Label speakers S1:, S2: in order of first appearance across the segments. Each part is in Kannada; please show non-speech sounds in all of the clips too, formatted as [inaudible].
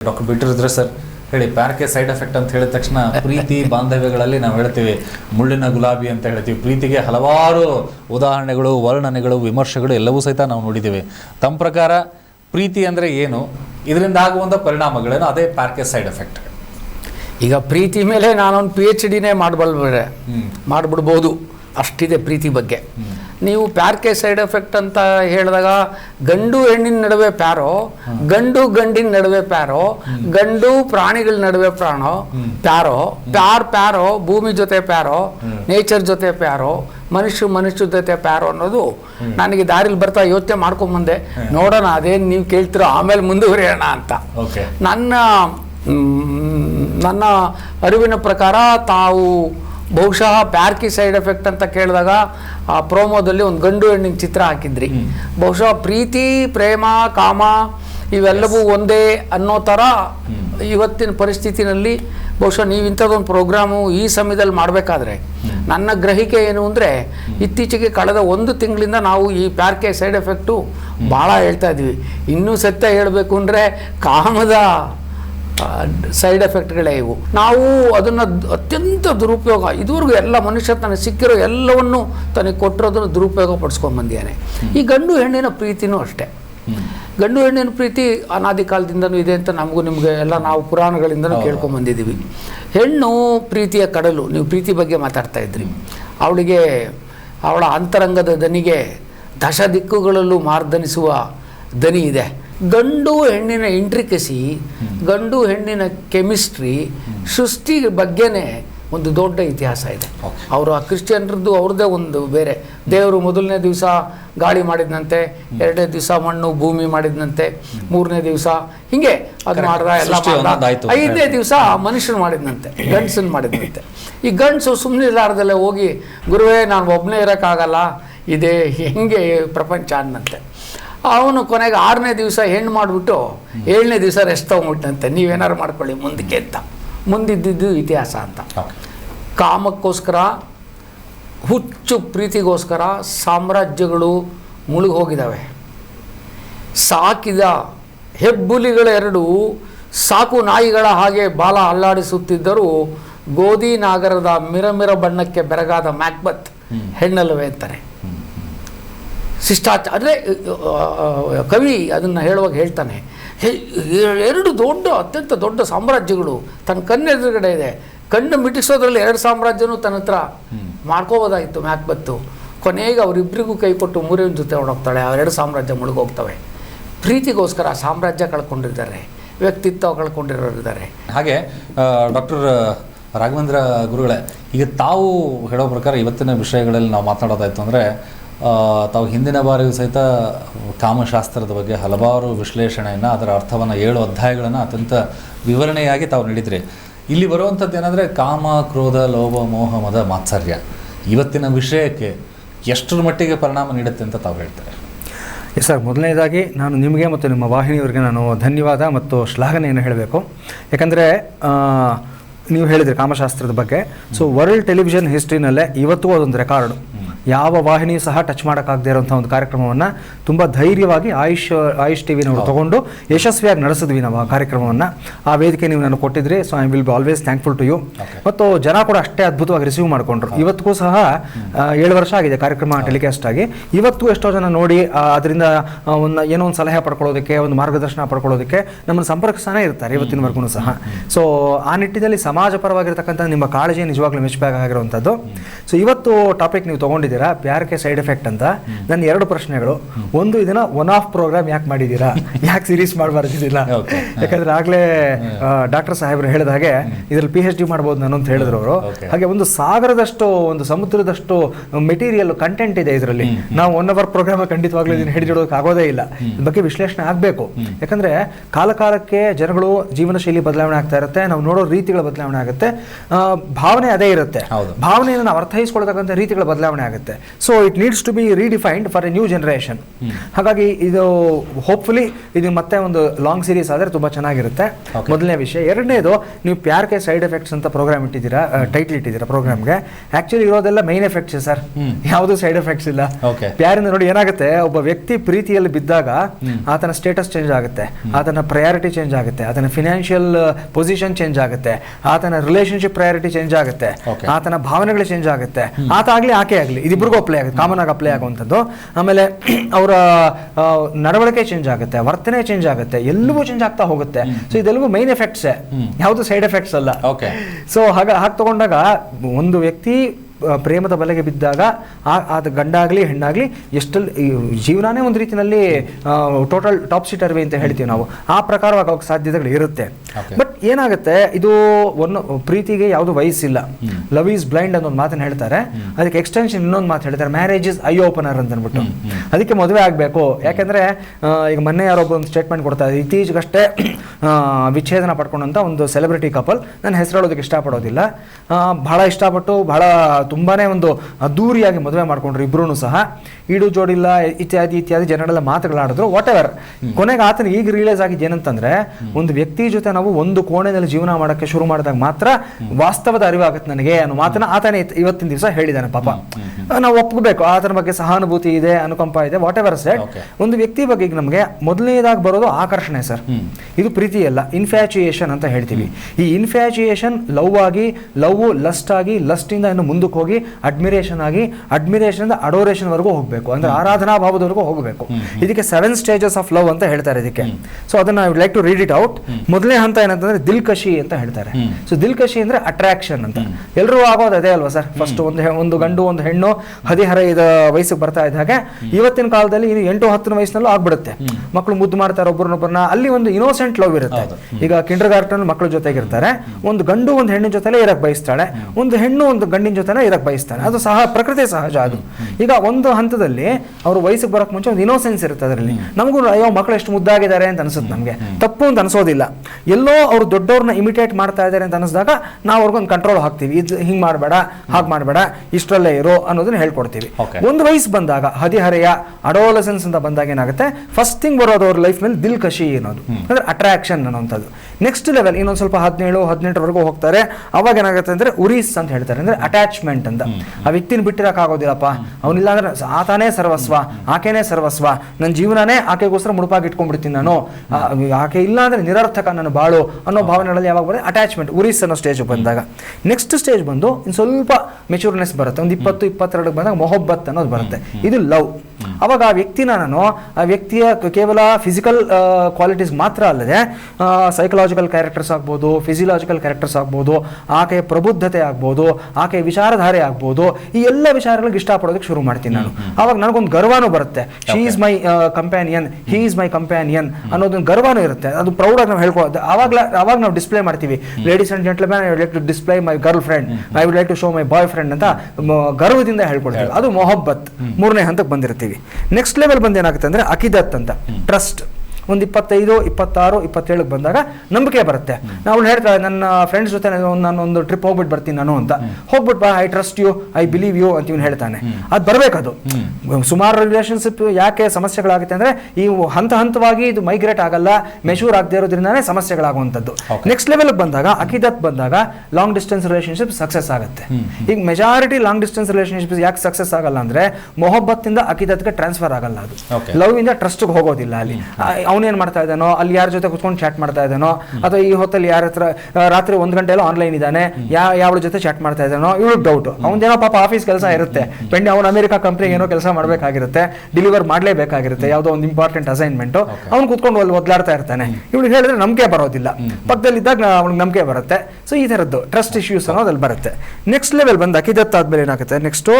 S1: ಡಾಕ್ಟರ್ ಬಿಟ್ಟಿರಿದ್ರೆ ಸರ್ ಹೇಳಿ ಪ್ಯಾರ್ಕೆ ಸೈಡ್ ಎಫೆಕ್ಟ್ ಅಂತ ಹೇಳಿದ ತಕ್ಷಣ ಪ್ರೀತಿ ಬಾಂಧವ್ಯಗಳಲ್ಲಿ ನಾವು ಹೇಳ್ತೀವಿ ಮುಳ್ಳಿನ ಗುಲಾಬಿ ಅಂತ ಹೇಳ್ತೀವಿ. ಪ್ರೀತಿಗೆ ಹಲವಾರು ಉದಾಹರಣೆಗಳು ವರ್ಣನೆಗಳು ವಿಮರ್ಶೆಗಳು ಎಲ್ಲವೂ ಸಹಿತ ನಾವು ನೋಡಿದ್ದೀವಿ ತಮ್ಮ ಪ್ರಕಾರ ಪ್ರೀತಿ ಅಂದರೆ ಏನು? ಇದರಿಂದ ಆಗುವಂಥ ಪರಿಣಾಮಗಳೇನು? ಅದೇ ಪ್ಯಾರ್ಕೆ ಸೈಡ್ ಎಫೆಕ್ಟ್
S2: ಈಗ ಪ್ರೀತಿ ಮೇಲೆ ನಾನೊಂದು ಪಿ ಎಚ್ ಡಿನೇ ಮಾಡಬಲ್ಬೇರೆ
S1: ಹ್ಮ್.
S2: ಮಾಡಿಬಿಡ್ಬೋದು. ಅಷ್ಟಿದೆ ಪ್ರೀತಿ ಬಗ್ಗೆ. ನೀವು ಪ್ಯಾರ್ಕೆ ಸೈಡ್ ಎಫೆಕ್ಟ್ ಅಂತ ಹೇಳಿದಾಗ ಗಂಡು ಹೆಣ್ಣಿನ ನಡುವೆ ಪ್ಯಾರೋ ಗಂಡು ಗಂಡಿನ ನಡುವೆ ಪ್ಯಾರೋ ಗಂಡು ಪ್ರಾಣಿಗಳ ನಡುವೆ ಪ್ರಾಣೋ ಪ್ಯಾರೋ ಪ್ಯಾರ್ ಪ್ಯಾರೋ ಭೂಮಿ ಜೊತೆ ಪ್ಯಾರೋ ನೇಚರ್ ಜೊತೆ ಪ್ಯಾರೋ ಮನುಷ್ಯ ಮನುಷ್ಯ ಜೊತೆ ಪ್ಯಾರೋ ಅನ್ನೋದು ನನಗೆ ದಾರಿಲಿ ಬರ್ತಾ ಯೋಚನೆ ಮಾಡ್ಕೊಂಬಂದೆ. ನೋಡೋಣ ಅದೇನು ನೀವು ಕೇಳ್ತಿರೋ ಆಮೇಲೆ ಮುಂದುವರಿಯೋಣ ಅಂತ. ನನ್ನ ನನ್ನ ಅರಿವಿನ ಪ್ರಕಾರ ತಾವು ಬಹುಶಃ ಪ್ಯಾರ್ಕಿ ಸೈಡ್ ಎಫೆಕ್ಟ್ ಅಂತ ಕೇಳಿದಾಗ ಆ ಪ್ರೋಮೋದಲ್ಲಿ ಒಂದು ಗಂಡು ಹೆಣ್ಣಿನ ಚಿತ್ರ ಹಾಕಿದ್ರಿ. ಬಹುಶಃ ಪ್ರೀತಿ ಪ್ರೇಮ ಕಾಮ ಇವೆಲ್ಲವೂ ಒಂದೇ ಅನ್ನೋ ಥರ ಇವತ್ತಿನ ಪರಿಸ್ಥಿತಿನಲ್ಲಿ ಬಹುಶಃ ನೀವು ಇಂಥದ್ದೊಂದು ಪ್ರೋಗ್ರಾಮು ಈ ಸಮಯದಲ್ಲಿ ಮಾಡಬೇಕಾದ್ರೆ ನನ್ನ ಗ್ರಹಿಕೆ ಏನು ಅಂದರೆ ಇತ್ತೀಚೆಗೆ ಕಳೆದ ಒಂದು ತಿಂಗಳಿಂದ ನಾವು ಈ ಪ್ಯಾರ್ಕೆ ಸೈಡ್ ಎಫೆಕ್ಟು ಭಾಳ ಹೇಳ್ತಾ ಇದ್ವಿ ಇನ್ನೂ ಸತ್ಯ ಹೇಳಬೇಕು ಅಂದರೆ ಕಾಮದ ಸೈಡ್ ಎಫೆಕ್ಟ್ಗಳೇ ಇವು. ನಾವು ಅದನ್ನು ಅತ್ಯಂತ ದುರುಪಯೋಗ ಇದುವರೆಗೂ ಎಲ್ಲ ಮನುಷ್ಯ ತನಗೆ ಸಿಕ್ಕಿರೋ ಎಲ್ಲವನ್ನು ತನಗೆ ಕೊಟ್ಟಿರೋದನ್ನು ದುರುಪಯೋಗ ಪಡಿಸ್ಕೊಂಡು ಬಂದಿದ್ದಾನೆ ಈ ಗಂಡು ಹೆಣ್ಣಿನ ಪ್ರೀತಿನೂ ಅಷ್ಟೇ. ಗಂಡು ಹೆಣ್ಣಿನ ಪ್ರೀತಿ ಅನಾದಿ ಕಾಲದಿಂದನೂ ಇದೆ ಅಂತ ನಮಗೂ ನಿಮಗೆ ಎಲ್ಲ ನಾವು ಪುರಾಣಗಳಿಂದನೂ ಕೇಳ್ಕೊಂಡು ಬಂದಿದ್ದೀವಿ ಹೆಣ್ಣು ಪ್ರೀತಿಯ ಕಡಲು ನೀವು ಪ್ರೀತಿ ಬಗ್ಗೆ ಮಾತಾಡ್ತಾ ಇದ್ರಿ. ಅವಳಿಗೆ ಅವಳ ಅಂತರಂಗದ ದನಿಗೆ ದಶ ದಿಕ್ಕುಗಳಲ್ಲೂ ಮಾರ್ದನಿಸುವ ದನಿ ಇದೆ. ಗಂಡು ಹೆಣ್ಣಿನ ಇಂಟ್ರಿಕಸಿ ಗಂಡು ಹೆಣ್ಣಿನ ಕೆಮಿಸ್ಟ್ರಿ ಸೃಷ್ಟಿ ಬಗ್ಗೆನೇ ಒಂದು ದೊಡ್ಡ ಇತಿಹಾಸ ಇದೆ. ಅವರು ಆ ಕ್ರಿಶ್ಚಿಯನ್ರದ್ದು ಅವ್ರದ್ದೇ ಒಂದು ಬೇರೆ. ದೇವರು ಮೊದಲನೇ ದಿವಸ ಗಾಳಿ ಮಾಡಿದ್ನಂತೆ ಎರಡನೇ ದಿವಸ ಮಣ್ಣು ಭೂಮಿ ಮಾಡಿದ್ನಂತೆ ಮೂರನೇ ದಿವಸ ಹಿಂಗೆ ಅದು. ಮಾಡ್ದ ಎಲ್ಲ ಮಾಡ್ದ. ಐದನೇ ದಿವಸ ಮನುಷ್ಯನ ಮಾಡಿದ್ನಂತೆ [coughs] ಗಂಡ್ಸನ್ ಮಾಡಿದ್ನಂತೆ. ಈ ಗಂಡ್ಸು ಸುಮ್ಮನೆ ಇಲ್ಲಾರ್ದಲ್ಲೇ ಹೋಗಿ ಗುರುವೇ ನಾನು ಒಬ್ಬನೇ ಇರೋಕ್ಕಾಗಲ್ಲ ಇದೇ ಹೆಂಗೆ ಪ್ರಪಂಚ ಅನ್ನಂತೆ. ಅವನು ಕೊನೆಗೆ ಆರನೇ ದಿವಸ ಹೆಣ್ಣು ಮಾಡಿಬಿಟ್ಟು ಏಳನೇ ದಿವಸ ರೆಸ್ಟ್ ತೊಗೊಂಬಿಟ್ಟಂತೆ ನೀವೇನಾರು ಮಾಡ್ಕೊಳ್ಳಿ ಮುಂದಕ್ಕೆ ಅಂತ. ಮುಂದಿದ್ದಿದ್ದು ಇತಿಹಾಸ ಅಂತ. ಕಾಮಕ್ಕೋಸ್ಕರ ಹುಚ್ಚು ಪ್ರೀತಿಗೋಸ್ಕರ ಸಾಮ್ರಾಜ್ಯಗಳು ಮುಳುಗಿ ಹೋಗಿದ್ದಾವೆ ಸಾಕಿದ ಹೆಬ್ಬುಲಿಗಳೆರಡು ಸಾಕು ನಾಯಿಗಳ ಹಾಗೆ ಬಾಲ ಅಲ್ಲಾಡಿಸುತ್ತಿದ್ದರೂ ಗೋಧಿ ನಾಗರದ ಮಿರಮಿರ ಬಣ್ಣಕ್ಕೆ ಬೆರಗಾದ ಮ್ಯಾಕ್ಬತ್ ಹೆಣ್ಣಲ್ಲವೇ ಅಂತಾರೆ. ಶಿಷ್ಟಾಚಾರ, ಅಂದರೆ ಕವಿ ಅದನ್ನು ಹೇಳುವಾಗ ಹೇಳ್ತಾನೆ ಎರಡು ದೊಡ್ಡ, ಅತ್ಯಂತ ದೊಡ್ಡ ಸಾಮ್ರಾಜ್ಯಗಳು ತನ್ನ ಕಣ್ಣೆದುರುಗಡೆ ಇದೆ. ಕಣ್ಣು ಮಿಟಿಸೋದ್ರಲ್ಲಿ ಎರಡು ಸಾಮ್ರಾಜ್ಯನೂ ತನ್ನ ಹತ್ರ ಮಾಡ್ಕೋಬೋದಾಗಿತ್ತು ಮ್ಯಾಕ್ಬತ್ತು ಕೊನೆಗೆ ಅವರಿಬ್ಬರಿಗೂ ಕೈ ಕೊಟ್ಟು ಮೂರಿನ ಜೊತೆ ಹೊಡೋಗ್ತಾಳೆ ಅವೆರಡು ಸಾಮ್ರಾಜ್ಯ ಮುಳುಗೋಗ್ತವೆ. ಪ್ರೀತಿಗೋಸ್ಕರ ಸಾಮ್ರಾಜ್ಯ ಕಳ್ಕೊಂಡಿದ್ದಾರೆ, ವ್ಯಕ್ತಿತ್ವ ಕಳ್ಕೊಂಡಿರೋರಿದ್ದಾರೆ.
S1: ಹಾಗೆ ಡಾಕ್ಟರ್, ರಾಘವೇಂದ್ರ ಗುರುಗಳೇ, ಈಗ ತಾವು ಹೇಳೋ ಪ್ರಕಾರ ಇವತ್ತಿನ ವಿಷಯಗಳಲ್ಲಿ ನಾವು ಮಾತನಾಡೋದಾಯ್ತು ಅಂದರೆ ತಾವು ಹಿಂದಿನ ಬಾರಿಯೂ ಸಹಿತ ಕಾಮಶಾಸ್ತ್ರದ ಬಗ್ಗೆ ಹಲವಾರು ವಿಶ್ಲೇಷಣೆಯನ್ನು ಅದರ ಅರ್ಥವನ್ನು ಏಳು ಅಧ್ಯಾಯಗಳನ್ನು ಅತ್ಯಂತ ವಿವರಣೆಯಾಗಿ ತಾವು ನೀಡಿದ್ರಿ. ಇಲ್ಲಿ ಬರುವಂಥದ್ದು ಏನಂದರೆ ಕಾಮ ಕ್ರೋಧ ಲೋಭ ಮೋಹ ಮದ ಮಾತ್ಸರ್ಯ. ಇವತ್ತಿನ ವಿಷಯಕ್ಕೆ ಎಷ್ಟರ ಮಟ್ಟಿಗೆ ಪರಿಣಾಮ ನೀಡುತ್ತೆ ಅಂತ ತಾವು ಹೇಳ್ತಾರೆ?
S3: ಎಸ್ ಸರ್ ಮೊದಲನೇದಾಗಿ ನಾನು ನಿಮಗೆ ಮತ್ತು ನಿಮ್ಮ ವಾಹಿನಿಯವರಿಗೆ ನಾನು ಧನ್ಯವಾದ ಮತ್ತು ಶ್ಲಾಘನೆಯನ್ನು ಹೇಳಬೇಕು. ಯಾಕಂದರೆ ನೀವು ಹೇಳಿದ್ರಿ ಕಾಮಶಾಸ್ತ್ರದ ಬಗ್ಗೆ. ಸೊ ವರ್ಲ್ಡ್ ಟೆಲಿವಿಷನ್ ಹಿಸ್ಟ್ರಿನಲ್ಲೇ ಇವತ್ತು ಅದೊಂದು ರೆಕಾರ್ಡು ಯಾವ ವಾಹಿನಿಯೂ ಸಹ ಟಚ್ ಮಾಡೋಕ್ಕಾಗದೇ ಇರೋಂಥ ಒಂದು ಕಾರ್ಯಕ್ರಮವನ್ನು ತುಂಬ ಧೈರ್ಯವಾಗಿ ಆಯುಷ್ ಆಯುಷ್ ಟಿ ವಿನವರು ತಗೊಂಡು ಯಶಸ್ವಿಯಾಗಿ ನಡೆಸಿದ್ವಿ ನಾವು ಆ ಕಾರ್ಯಕ್ರಮವನ್ನು. ಆ ವೇದಿಕೆ ನೀವು ನಾನು ಕೊಟ್ಟಿದ್ರಿ so I will be always thankful to you ಮತ್ತು ಜನ ಕೂಡ ಅಷ್ಟೇ ಅದ್ಭುತವಾಗಿ ರಿಸೀವ್ ಮಾಡಿಕೊಂಡ್ರು. ಇವತ್ತಿಗೂ ಸಹ ಏಳು ವರ್ಷ ಆಗಿದೆ ಕಾರ್ಯಕ್ರಮ ಟೆಲಿಕಾಸ್ಟ್ ಆಗಿ. ಇವತ್ತು ಎಷ್ಟೋ ಜನ ನೋಡಿ ಅದರಿಂದ ಒಂದು ಏನೋ ಒಂದು ಸಲಹೆ ಪಡ್ಕೊಳ್ಳೋದಕ್ಕೆ ಒಂದು ಮಾರ್ಗದರ್ಶನ ಪಡ್ಕೊಳ್ಳೋದಕ್ಕೆ ನಮ್ಮನ್ನು ಸಂಪರ್ಕಿಸ್ತಾನೆ ಇರ್ತಾರೆ ಇವತ್ತಿನವರೆಗೂ ಸಹ. ಸೊ ಆ ನಿಟ್ಟಿನಲ್ಲಿ ಸಮಾಜ ಪರವಾಗಿರ್ತಕ್ಕಂಥ ನಿಮ್ಮ ಕಾಳಜಿ ನಿಜವಾಗ್ಲೂ ಮೆಚ್ಚಬೇಕಾಗಿರುವಂಥದ್ದು ಸೊ ಇವತ್ತು ಟಾಪಿಕ್ ನೀವು ತೊಗೊಂಡಿದ್ದೀರಾ? ಪ್ಯಾರ್ಕೆ ಸೈಡ್ ಎಫೆಕ್ಟ್ ಅಂತ. ನನ್ನ ಎರಡು ಪ್ರಶ್ನೆಗಳು. ಒಂದು ಇದನ್ನ ಒನ್ ಆಫ್ ಪ್ರೋಗ್ರಾಮ್ ಯಾಕೆ ಮಾಡಿದ್ದೀರಾ? ಯಾಕೆ ಸೀರೀಸ್ ಮಾಡಬಾರ್ದಿಲ್ಲ. [laughs] ಯಾಕಂದ್ರೆ ಆಗಲೇ ಡಾಕ್ಟರ್ ಸಾಹೇಬ್ರು ಹೇಳಿದ ಹಾಗೆ ಇದ್ರಲ್ಲಿ ಪಿ ಎಚ್ ಡಿ ಮಾಡ್ಬೋದು ನಾನು ಅಂತ ಹೇಳಿದ್ರು ಅವರು ಹಾಗೆ ಒಂದು ಸಾಗರದಷ್ಟು ಒಂದು ಸಮುದ್ರದಷ್ಟು ಮೆಟೀರಿಯಲ್ ಕಂಟೆಂಟ್ ಇದೆ ಇದರಲ್ಲಿ. ನಾವು ಒನ್ ಅವರ್ ಪ್ರೋಗ್ರಾಮ್ ಖಂಡಿತವಾಗ್ಲೂ ಇದನ್ನ ಹಿಡಿದಿಡೋದಕ್ಕೆ ಆಗೋದೇ ಇಲ್ಲ. ಇದ್ರ ಬಗ್ಗೆ ವಿಶ್ಲೇಷಣೆ ಆಗಬೇಕು. ಯಾಕಂದ್ರೆ ಕಾಲಕಾಲಕ್ಕೆ ಜನಗಳು ಜೀವನ ಶೈಲಿ ಬದಲಾವಣೆ ಆಗ್ತಾ ಇರುತ್ತೆ. ನಾವು ನೋಡೋ ರೀತಿಗಳ ಬದಲಾವಣೆ ಆಗುತ್ತೆ. ಭಾವನೆ ಅದೇ ಇರುತ್ತೆ. ಭಾವನೆಯನ್ನು ನಾವು ಅರ್ಥೈಸ್ಕೊಳ್ತಕ್ಕಂಥ ರೀತಿಗಳ ಬದಲಾವಣೆ ಆಗುತ್ತೆ. ಆಗುತ್ತೆ so it needs to be redefined for a new generation ಹಾಗಾಗಿ ಇದು ಹೋಪ್ಫುಲಿ ಇದು ಮತ್ತೆ ಒಂದು ಲಾಂಗ್ ಸೀರೀಸ್ ಆದರೆ ತುಂಬ ಚೆನ್ನಾಗಿರುತ್ತೆ. ಮೊದಲನೇ ವಿಷಯ. ಎರಡನೇದು ನೀವು ಪ್ಯಾರ್ಗೆ ಸೈಡ್ ಎಫೆಕ್ಟ್ಸ್ ಅಂತ ಪ್ರೋಗ್ರಾಮ್ ಇಟ್ಟಿದ್ದೀರಾ ಟೈಟ್ಲ್ ಇಟ್ಟಿದ್ದೀರಾ ಪ್ರೋಗ್ರಾಮ್ಗೆ ಆಕ್ಚುಲಿ ಇರೋದೆಲ್ಲ ಮೈನ್ ಎಫೆಕ್ಟ್ಸ್ ಸರ್. ಯಾವುದು ಸೈಡ್ ಎಫೆಕ್ಟ್ಸ್ ಇಲ್ಲ. ಪ್ಯಾರಿಂದ ನೋಡಿ ಏನಾಗುತ್ತೆ ಒಬ್ಬ ವ್ಯಕ್ತಿ ಪ್ರೀತಿಯಲ್ಲಿ ಬಿದ್ದಾಗ ಆತನ ಸ್ಟೇಟಸ್ ಚೇಂಜ್ ಆಗುತ್ತೆ. ಆತನ ಪ್ರಯಾರಿಟಿ ಚೇಂಜ್ ಆಗುತ್ತೆ. ಆತನ ಫಿನಾನ್ಷಿಯಲ್ ಪೊಸಿಷನ್ ಚೇಂಜ್ ಆಗುತ್ತೆ. ಆತನ ರಿಲೇಶನ್ಶಿಪ್ ಪ್ರಯಾರಿಟಿ ಚೇಂಜ್ ಆಗುತ್ತೆ. ಆತನ ಭಾವನೆಗಳು ಚೇಂಜ್ ಆಗುತ್ತೆ. ಆತ ಆಗ್ಲಿ ಆಕೆ ಆಗಲಿ. ಇದಿಬ್ರಿಗೂ ಅಪ್ಲೈ ಆಗುತ್ತೆ. ಕಾಮನ್ ಆಗಿ ಅಪ್ಲೈ ಆಗುವಂಥದ್ದು. ಆಮೇಲೆ [clears throat] ಅವರ ನಡವಳಿಕೆ ಚೇಂಜ್ ಆಗುತ್ತೆ ವರ್ತನೆ ಚೇಂಜ್ ಆಗುತ್ತೆ ಎಲ್ಲವೂ ಚೇಂಜ್ ಆಗ್ತಾ ಹೋಗುತ್ತೆ. ಸೊ ಇದೆಲ್ಲವೂ ಮೈನ್ ಎಫೆಕ್ಟ್ಸ್ ಯಾವುದು ಸೈಡ್ ಎಫೆಕ್ಟ್ಸ್ ಅಲ್ಲ.
S1: ಓಕೆ
S3: ಸೊ ಹಾಗೆ ಹಾಗೆ ತಗೊಂಡಾಗ ಒಂದು ವ್ಯಕ್ತಿ ಪ್ರೇಮದ ಬಲೆಗೆ ಬಿದ್ದಾಗ ಆ ಅದು ಗಂಡಾಗಲಿ ಹೆಣ್ಣಾಗಲಿ ಎಷ್ಟಲ್ಲಿ ಜೀವನಾನೇ ಒಂದು ರೀತಿಯಲ್ಲಿ ಟೋಟಲ್ ಟಾಪ್ ಸೀಟರ್ವೆ ಅಂತ ಹೇಳ್ತೀವಿ ನಾವು. ಆ ಪ್ರಕಾರವಾಗಿ ಸಾಧ್ಯತೆಗಳು ಇರುತ್ತೆ. ಬಟ್ ಏನಾಗುತ್ತೆ? ಇದು ಒಂದು ಪ್ರೀತಿಗೆ ಯಾವುದು ವಯಸ್ಸಿಲ್ಲ. ಲವ್ ಈಸ್ ಬ್ಲೈಂಡ್ ಅನ್ನೋ ಒಂದು ಮಾತನ್ನು ಹೇಳ್ತಾರೆ. ಅದಕ್ಕೆ ಎಕ್ಸ್ಟೆನ್ಷನ್ ಇನ್ನೊಂದು ಮಾತು ಹೇಳ್ತಾರೆ. ಮ್ಯಾರೇಜ್ ಇಸ್ ಐ ಓಪನರ್ ಅಂತ ಅಂದ್ಬಿಟ್ಟು ಅದಕ್ಕೆ ಮದುವೆ ಆಗಬೇಕು. ಯಾಕೆಂದ್ರೆ ಈಗ ಮೊನ್ನೆ ಯಾರೊಬ್ಬ ಒಂದು ಸ್ಟೇಟ್ಮೆಂಟ್ ಕೊಡ್ತಾ ಇದ್ದಾರೆ. ಇತ್ತೀಚೆಗಷ್ಟೇ ವಿಚ್ಛೇದನ ಪಡ್ಕೊಂಡಂತ ಒಂದು ಸೆಲೆಬ್ರಿಟಿ ಕಪಲ್ ನಾನು ಹೆಸರು ಹೇಳೋದಕ್ಕೆ ಇಷ್ಟಪಡೋದಿಲ್ಲ. ಬಹಳ ಇಷ್ಟಪಟ್ಟು ಬಹಳ ತುಂಬಾನೇ ಒಂದು ಅದ್ದೂರಿಯಾಗಿ ಮದುವೆ ಮಾಡ್ಕೊಂಡ್ರು ಇಬ್ಬರೂ ಸಹ. ಈಡು ಜೋಡಿಲ್ಲ ಇತ್ಯಾದಿ ಇತ್ಯಾದಿ ಜನರೆಲ್ಲ ಮಾತುಗಳಾಡಿದ್ರು. ವಾಟ್ ಎವರ್ ಕೊನೆಗೆ ಆತನ ಈಗ ರಿಯಲೈಸ್ ಆಗಿದ್ದು ಏನಂತಂದ್ರೆ ಒಂದು ವ್ಯಕ್ತಿ ಜೊತೆ ನಾವು ಒಂದು ಕೋಣೆಯಲ್ಲಿ ಜೀವನ ಮಾಡೋಕ್ಕೆ ಶುರು ಮಾಡಿದಾಗ ಮಾತ್ರ ವಾಸ್ತವದ ಅರಿವಾಗುತ್ತೆ ನನಗೆ ಅನ್ನೋ ಮಾತನ್ನ ಆತನೇ ಇವತ್ತಿನ ದಿವಸ ಹೇಳಿದ್ದಾನೆ ಪಾಪ. ನಾವು ಒಪ್ಪಬೇಕು ಆತನ ಬಗ್ಗೆ ಸಹಾನುಭೂತಿ ಇದೆ ಅನುಕಂಪ ಇದೆ ವಾಟ್ ಎವರ್ ಸೆಟ್ ಒಂದು ವ್ಯಕ್ತಿ ಬಗ್ಗೆ ಈಗ ನಮಗೆ ಮೊದಲನೇದಾಗಿ ಬರೋದು ಆಕರ್ಷಣೆ ಸರ್. ಇದು ಪ್ರೀತಿ ಅಲ್ಲ ಇನ್ಫ್ಯಾಚುಯೇಷನ್ ಅಂತ ಹೇಳ್ತೀವಿ. ಈ ಇನ್ಫ್ಯಾಚುಯೇಷನ್ ಲವ್ ಆಗಿ ಲವ್ ಲಸ್ಟ್ ಆಗಿ ಲಸ್ಟ್ ಇಂದ ಇನ್ನು ಮುಂದಕ್ಕೆ ಹೋಗಿ ಅಡ್ಮಿರೇಷನ್ ಆಗಿ ಅಡ್ಮಿರೇಷನ್ ಇಂದ ಅಡೋರೇಷನ್ ವರೆಗೂ ಹೋಗಬೇಕು. ಅಂದ್ರೆ ಆರಾಧನಾ ಭಾವದವರೆಗೂ ಹೋಗಬೇಕು. ಇದಕ್ಕೆ ಸೆವೆನ್ ಸ್ಟೇಜಸ್ ಆಫ್ ಲವ್ ಅಂತ ಹೇಳ್ತಾರೆ ಇದಕ್ಕೆ. ಸೊ ಅದನ್ನ I like to read it out ಮೊದಲನೇ ಹಂತ ಏನಂತಂದ್ರೆ ದಿಲ್ಕಶಿ ಅಂತ ಹೇಳ್ತಾರೆ. ಸೊ ದಿಲ್ಕಶಿ ಅಂದ್ರೆ ಅಟ್ರಾಕ್ಷನ್ ಅಂತ. ಎಲ್ಲರೂ ಆಗೋದು ಅದೇ ಅಲ್ವಾ ಸರ್? ಫಸ್ಟ್ ಒಂದು ಒಂದು ಗಂಡು ಒಂದು ಹೆಣ್ಣು ಹದಿಹರೆಯದ ವಯಸ್ಸಿಗೆ ಬರ್ತಾ ಇದ್ದ ಹಾಗೆ ಇವತ್ತಿನ ಕಾಲದಲ್ಲಿ ಇದು ಎಂಟು ಹತ್ತು ವಯಸ್ಸಿನಲ್ಲೂ ಆಗ್ಬಿಡುತ್ತೆ. ಮಕ್ಕಳು ಮುದ್ದು ಮಾಡ್ತಾರೆ ಒಬ್ಬರನ್ನೊಬ್ಬರನ್ನ ಅಲ್ಲಿ ಒಂದು ಇನೋಸೆಂಟ್ ಲವ್ ಇರುತ್ತೆ. ಈಗ ಕಿಂಡರ್ ಗಾರ್ಟನ್ ಮಕ್ಕಳ ಜೊತೆಗಿರ್ತಾರೆ ಒಂದು ಗಂಡು ಒಂದು ಹೆಣ್ಣಿನ ಜೊತೆ ಇರಕ್ಕೆ ಬಯಸ್ತಾಳೆ. ಒಂದು ಹೆಣ್ಣು ಒಂದು ಗಂಡಿನ ಜೊತೆನೇ ಇರಕ್ ಬಯಸ್ತಾರೆ. ಅದು ಸಹ ಪ್ರಕೃತಿ ಸಹಜ ಅದು. ಈಗ ಒಂದು ಹಂತದಲ್ಲಿ ಅವರು ವಯಸ್ಸಿಗೆ ಬರೋಕ್ಕೆ ಮುಂಚೆ ಒಂದು ಇನೋಸೆನ್ಸ್ ಇರುತ್ತೆ ಅದರಲ್ಲಿ. ನಮಗೂ ಅಯ್ಯೋ ಮಕ್ಕಳು ಎಷ್ಟು ಮುದ್ದಾಗಿದ್ದಾರೆ ಅಂತ ಅನಿಸುತ್ತೆ ನಮಗೆ. ತಪ್ಪು ಅಂತ ಅನ್ಸೋದಿಲ್ಲ. ಎಲ್ಲೋ ಅವರು ದೊಡ್ಡವ್ರನ್ನ ಇಮಿಟೇಟ್ ಮಾಡ್ತಾ ಇದ್ದಾರೆ ಅಂತ ಅನಿಸಿದಾಗ ನಾವು ಅವ್ರಿಗೊಂದು ಕಂಟ್ರೋಲ್ ಹಾಕ್ತೀವಿ. ಇದು ಹಿಂಗೆ ಮಾಡಬೇಡ ಹಾಗೆ ಮಾಡಬೇಡ ಇಷ್ಟರಲ್ಲೇ ಇರೋ ಅನ್ನೋದನ್ನ ಹೇಳ್ಕೊಡ್ತೀವಿ. ಒಂದು ವಯಸ್ಸು ಬಂದಾಗ ಹದಿಹರೆಯ ಅಡೋಲಸೆನ್ಸ್ ಅಂತ ಬಂದಾಗ ಏನಾಗುತ್ತೆ? ಫಸ್ಟ್ ಥಿಂಗ್ ಬರೋದು ಅವ್ರ ಲೈಫ್ ಮೇಲೆ ದಿಲ್ ಕಶಿ ಅನ್ನೋದು ಅಂದ್ರೆ ಅಟ್ರಾಕ್ಷನ್ ಅನ್ನೋಂಥದ್ದು. ನೆಕ್ಸ್ಟ್ ಲೆವೆಲ್ ಇನ್ನೊಂದು ಸ್ವಲ್ಪ ಹದಿನೇಳು ಹದಿನೆಂಟರವರೆಗೂ ಹೋಗ್ತಾರೆ. ಅವಾಗ ಏನಾಗುತ್ತೆ ಅಂದರೆ ಉರೀಸ್ ಅಂತ ಹೇಳ್ತಾರೆ. ಅಂದರೆ ಅಟ್ಯಾಚ್ಮೆಂಟ್ ಅಂತ. ಆ ವ್ಯಕ್ತಿನ ಬಿಟ್ಟಿರೋಕ್ಕಾಗೋದಿಲ್ಲಪ್ಪ. ಅವನಿಲ್ಲ ಅಂದ್ರೆ ಆತಾನೇ ಸರ್ವಸ್ವ ಆಕೆನೇ ಸರ್ವಸ್ವ. ನನ್ನ ಜೀವನನೇ ಆಕೆಗೋಸ್ಕರ ಮುಡುಪಾಗಿ ಇಟ್ಕೊಂಡ್ಬಿಡ್ತೀನಿ ನಾನು. ಆಕೆ ಇಲ್ಲ ಅಂದರೆ ನಿರರ್ಥಕ ನಾನು ಬಾಳು ಅನ್ನೋ ಭಾವನೆಗಳಲ್ಲಿ ಯಾವಾಗ ಬರುತ್ತೆ? ಅಟ್ಯಾಚ್ಮೆಂಟ್ ಉರೀಸ್ ಅನ್ನೋ ಸ್ಟೇಜ್ ಬಂದಾಗ. ನೆಕ್ಸ್ಟ್ ಸ್ಟೇಜ್ ಬಂದು ಇನ್ನು ಸ್ವಲ್ಪ ಮೆಚೂರ್ನೆಸ್ ಬರುತ್ತೆ. ಒಂದು ಇಪ್ಪತ್ತು ಇಪ್ಪತ್ತೆರಡಕ್ಕೆ ಬಂದಾಗ ಮೊಹಬ್ಬತ್ ಅನ್ನೋದು ಬರುತ್ತೆ. ಇದು ಲವ್ ಅವಾಗ ಆ ವ್ಯಕ್ತಿನ ನಾನು ಆ ವ್ಯಕ್ತಿಯ ಕೇವಲ ಫಿಸಿಕಲ್ ಕ್ವಾಲಿಟೀಸ್ ಮಾತ್ರ ಅಲ್ಲದೆ ಸೈಕಲಾಜಿಕಲ್ ಕ್ಯಾರೆಕ್ಟರ್ಸ್ ಆಗ್ಬೋದು ಫಿಸಿಯಲಾಜಿಕಲ್ ಕ್ಯಾರೆಕ್ಟರ್ಸ್ ಆಗ್ಬೋದು ಆಕೆಯ ಪ್ರಬುದ್ಧತೆ ಆಗ್ಬೋದು ಆಕೆಯ ವಿಚಾರಧಾರೆ ಆಗ್ಬೋದು ಈ ಎಲ್ಲ ವಿಚಾರಗಳಿಗೆ ಇಷ್ಟಪಡೋದಕ್ಕೆ ಶುರು ಮಾಡ್ತೀನಿ ನಾನು. ಅವಾಗ ನನಗೊಂದು ಗರ್ವನೂ ಬರುತ್ತೆ. She is my companion he is my companion ಅನ್ನೋದೊಂದು ಗರ್ವನೂ ಇರುತ್ತೆ. ಅದು ಪ್ರೌಡಾಗಿ ನಾವು ಹೇಳ್ಕೊಳ್ಳೋದು ಅವಾಗ ಅವಾಗ ನಾವು ಡಿಸ್ಪ್ಲೇ ಮಾಡ್ತೀವಿ. Ladies and gentleman I would like to display my girlfriend I would like to show my boyfriend ಅಂತ ಗರ್ವದಿಂದ ಹೇಳ್ಕೊಡ್ತೀವಿ. ಅದು ಮೊಹಬ್ಬತ್ ಮೂರನೇ ಹಂತಕ್ಕೆ ಬಂದಿರ್ತೀವಿ ನೆಕ್ಸ್ಟ್ ಲೆವೆಲ್ ಬಂದು ಏನಾಗುತ್ತೆ ಅಂದ್ರೆ ಅಕಿದತ್ ಅಂತ. ಟ್ರಸ್ಟ್ ಒಂದು ಇಪ್ಪತ್ತೈದು ಇಪ್ಪತ್ತಾರು ಇಪ್ಪತ್ತೇಳಕ್ಕೆ ಬಂದಾಗ ನಂಬಿಕೆ ಬರುತ್ತೆ. ನಾವು ಹೇಳ್ತಾಳೆ ನನ್ನ ಫ್ರೆಂಡ್ಸ್ ಜೊತೆ ನಾನು ಒಂದು ಟ್ರಿಪ್ ಹೋಗ್ಬಿಟ್ಟು ಬರ್ತೀನಿ ನಾನು ಅಂತ. ಹೋಗ್ಬಿಟ್ಟು ಬಾ I trust you I believe you ಅಂತ ಇವ್ನು ಹೇಳ್ತಾನೆ. ಅದು ಬರಬೇಕದು. ಸುಮಾರು ರಿಲೇಶನ್ಶಿಪ್ ಯಾಕೆ ಸಮಸ್ಯೆಗಳಾಗುತ್ತೆ ಅಂದ್ರೆ ಈ ಹಂತ ಹಂತವಾಗಿ ಇದು ಮೈಗ್ರೇಟ್ ಆಗಲ್ಲ ಮೆಷೂರ್ ಆಗದೆ ಇರೋದ್ರಿಂದಾನೇ ಸಮಸ್ಯೆಗಳಾಗುವಂಥದ್ದು. ನೆಕ್ಸ್ಟ್ ಲೆವೆಲ್ಗೆ ಬಂದಾಗ ಅಕಿದತ್ ಬಂದಾಗ ಲಾಂಗ್ ಡಿಸ್ಟೆನ್ಸ್ ರಿಲೇಷನ್ಶಿಪ್ ಸಕ್ಸಸ್ ಆಗುತ್ತೆ. ಈಗ ಮೆಜಾರಿಟಿ ಲಾಂಗ್ ಡಿಸ್ಟೆನ್ಸ್ ರಿಲೇಶನ್ಶಿಪ್ ಯಾಕೆ ಸಕ್ಸಸ್ ಆಗಲ್ಲ ಅಂದ್ರೆ ಮೊಹಬ್ಬತ್ತಿಂದ ಅಕಿದತ್ಗೆ ಟ್ರಾನ್ಸ್ಫರ್ ಆಗಲ್ಲ ಅದು. ಲವ್ ಇಂದ ಟ್ರಸ್ಟ್ಗೆ ಹೋಗೋದಿಲ್ಲ ಅಲ್ಲಿ. ಅವನೇನ್ ಮಾಡ್ತಾ ಇದ್ದಾನೋ ಅಲ್ಲಿ ಯಾರ ಜೊತೆ ಕುತ್ಕೊಂಡು ಚಾಟ್ ಮಾಡ್ತಾ ಇದ್ದಾನೋ ಅಥವಾ ಈ ಹೊತ್ತಲ್ಲಿ ಯಾರ ಹತ್ರ ರಾತ್ರಿ ಒಂದು ಗಂಟೆ ಎಲ್ಲ ಆನ್ಲೈನ್ ಇದ್ದಾನೆ ಯಾ ಯಾವ ಜೊತೆ ಚಾಟ್ ಮಾಡ್ತಾ ಇದ್ದಾನೋ ಇವಳು ಡೌಟ್ ಅವನದೇನೋ ಪಾಪ ಆಫೀಸ್ ಕೆಲಸ ಇರುತ್ತೆ. ಪೆಂಡಿ ಅವ್ನು ಅಮೆರಿಕ ಕಂಪ್ನಿಗೆ ಏನೋ ಕೆಲಸ ಮಾಡಬೇಕಾಗಿರುತ್ತೆ ಡೆಲಿವರ್ ಮಾಡಲೇಬೇಕಾಗಿರುತ್ತೆ ಯಾವುದೋ ಒಂದು ಇಂಪಾರ್ಟೆಂಟ್ ಅಸೈನ್ಮೆಂಟ್ ಅವ್ನು ಕುತ್ಕೊಂಡು ಅಲ್ಲಿ ಒದ್ಲಾಡ್ತಾ ಇರ್ತಾನೆ. ಇವಳು ಹೇಳಿದ್ರೆ ನಂಬಿಕೆ ಬರೋದಿಲ್ಲ. ಪಕ್ಕದಲ್ಲಿದ್ದಾಗ ಅವ್ನಿಗೆ ನಂಬಿಕೆ ಬರುತ್ತೆ. ಸೊ ಈ ಥರದ್ದು ಟ್ರಸ್ಟ್ ಇಶ್ಯೂಸ್ ಅನ್ನೋದಲ್ಲಿ ಬರುತ್ತೆ. ನೆಕ್ಸ್ಟ್ ಲೆವೆಲ್ ಬಂದು ಅಕಿದತ್ತಾದ್ಮೇಲೆ ಏನಾಗುತ್ತೆ? ನೆಕ್ಸ್ಟ್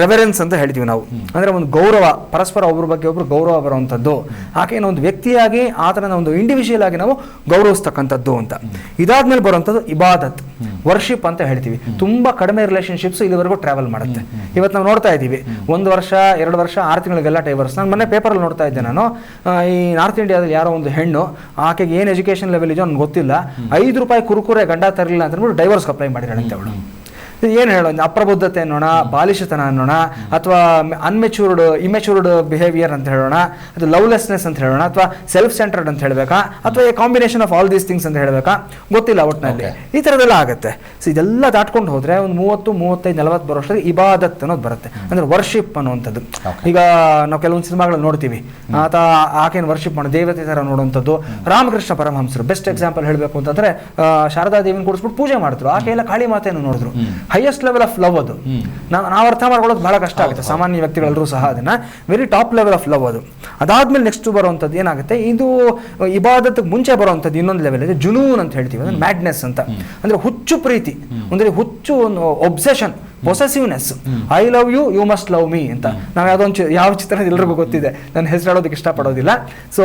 S3: ರೆವರೆನ್ಸ್ ಅಂತ ಹೇಳ್ತೀವಿ ನಾವು. ಅಂದ್ರೆ ಒಂದು ಗೌರವ ಪರಸ್ಪರ ಒಬ್ಬರ ಬಗ್ಗೆ ಒಬ್ರು ಗೌರವ ಬರುವಂಥದ್ದು. ಆಕೆ ಒಂದು ವ್ಯಕ್ತಿಯಾಗಿ ಆತನ ಒಂದು ಇಂಡಿವಿಜುವಲ್ ಆಗಿ ನಾವು ಗೌರವಿಸ್ತಕ್ಕಂಥದ್ದು ಅಂತ. ಇದಾದ್ಮೇಲೆ ಬರುವಂಥದ್ದು ಇಬಾದತ್ ವರ್ಷಿಪ್ ಅಂತ ಹೇಳ್ತೀವಿ. ತುಂಬಾ ಕಡಿಮೆ ರಿಲೇಷನ್ಶಿಪ್ಸ್ ಇಲ್ಲಿವರೆಗೂ ಟ್ರಾವೆಲ್ ಮಾಡುತ್ತೆ. ಇವತ್ತು ನಾವು ನೋಡ್ತಾ ಇದ್ದೀವಿ. ಒಂದು ವರ್ಷ, ಎರಡು ವರ್ಷ, ಆರು ತಿಂಗಳಿಗೆಲ್ಲ ಡೈವರ್ಸ್ ನಾನು ಮೊನ್ನೆ ಪೇಪರಲ್ಲಿ ನೋಡ್ತಾ ಇದ್ದೆ ನಾನು. ಈ ನಾರ್ತ್ ಇಂಡಿಯಾದಲ್ಲಿ ಯಾರೋ ಒಂದು ಹೆಣ್ಣು, ಆಕೆಗೆ ಏನು ಎಜುಕೇಶನ್ ಲೆವೆಲ್ ಇದೆಯೋ ನನಗೆ ಗೊತ್ತಿಲ್ಲ. ಐದು ರೂಪಾಯಿ ಕುರುಕುರೆ ಗಂಡ ತರಲಿಲ್ಲ ಅಂತ ಡೈವರ್ಸ್ ಅಪ್ಲೈ ಮಾಡಿದ್ದಾಳಂತೆ ಅವಳು. ಏನು ಹೇಳೋಣ ಅಪ್ರಬುದ್ಧತೆ ಅನ್ನೋಣ ಬಾಲಿಶತನ ಅನ್ನೋಣ ಅಥವಾ ಅನ್ಮೆಚೂರ್ಡ್ ಇಮೆಚೂರ್ಡ್ ಬಿಹೇವಿಯರ್ ಅಂತ ಹೇಳೋಣ ಅದು ಲವ್ಲೆಸ್ನೆಸ್ ಅಂತ ಹೇಳೋಣ ಅಥವಾ ಸೆಲ್ಫ್ ಸೆಂಟರ್ಡ್ ಅಂತ ಹೇಳಬೇಕಾ ಅಥವಾ a combination of all these things ಅಂತ ಹೇಳಬೇಕಾ? ಗೊತ್ತಿಲ್ಲ ಒಟ್ಟಿನಲ್ಲಿ ಈ ಥರದೆಲ್ಲ ಆಗುತ್ತೆ. ಸೊ ಇದೆಲ್ಲ ದಾಟ್ಕೊಂಡು ಹೋದ್ರೆ ಒಂದು ಮೂವತ್ತು ಮೂವತ್ತೈದು ನಲವತ್ತು ಬರೋ ಅಷ್ಟರಲ್ಲಿ ಇಬಾದತ್ ಅನ್ನೋದು ಬರುತ್ತೆ. ಅಂದ್ರೆ ವರ್ಷಿಪ್ ಅನ್ನುವಂಥದ್ದು. ಈಗ ನಾವು ಕೆಲವೊಂದು ಸಿನಿಮಾಗಳು ನೋಡ್ತೀವಿ. ಆತ ಆಕೆಯನ್ನು ವರ್ಷಿಪ್ ಮಾಡೋ ದೇವತೆ ಥರ ನೋಡುವಂಥದ್ದು. ರಾಮಕೃಷ್ಣ ಪರಮಹಂಸರು ಬೆಸ್ಟ್ ಎಕ್ಸಾಂಪಲ್ ಹೇಳಬೇಕು ಅಂತಂದ್ರೆ ಶಾರದಾ ದೇವಿನ ಕೂಡಿಸ್ಬಿಟ್ಟು ಪೂಜೆ ಮಾಡಿದ್ರು ಆಕೆ ಎಲ್ಲ ಕಾಳಿ ಮಾತೆಯನ್ನು ನೋಡಿದ್ರು. ಹೈಯೆಸ್ಟ್ ಲೆವೆಲ್ ಆಫ್ ಲವ್ ಅದು. ನಾವು ನಾವು ಅರ್ಥ ಮಾಡ್ಕೊಳ್ಳೋದು ಬಹಳ ಕಷ್ಟ ಆಗುತ್ತೆ. ಸಾಮಾನ್ಯ ವ್ಯಕ್ತಿಗಳೆಲ್ಲರೂ ಸಹ ಅದನ್ನ very top level of love ಅದು. ಅದಾದ್ಮೇಲೆ ನೆಕ್ಸ್ಟ್ ಬರುವಂಥದ್ದು ಏನಾಗುತ್ತೆ? ಇದು ಇಬಾದತ್ ಮುಂಚೆ ಬರುವಂಥದ್ದು ಇನ್ನೊಂದು ಲೆವೆಲ್ ಇದೆ ಜುನೂನ್ ಅಂತ ಹೇಳ್ತೀವಿ ಅಂದ್ರೆ ಮ್ಯಾಡ್ನೆಸ್ ಅಂತ. ಅಂದ್ರೆ ಹುಚ್ಚು ಪ್ರೀತಿ. ಅಂದ್ರೆ ಹುಚ್ಚು obsession possessiveness I love you you must love me ಅಂತ. ನಾವು ಯಾವ್ದೊಂದು ಯಾವ ಚಿತ್ರ ಎಲ್ರಿಗೂ ಗೊತ್ತಿದೆ. ನಾನು ಹೆಸರು ಹೇಳೋದಕ್ಕೆ ಇಷ್ಟಪಡೋದಿಲ್ಲ. ಸೊ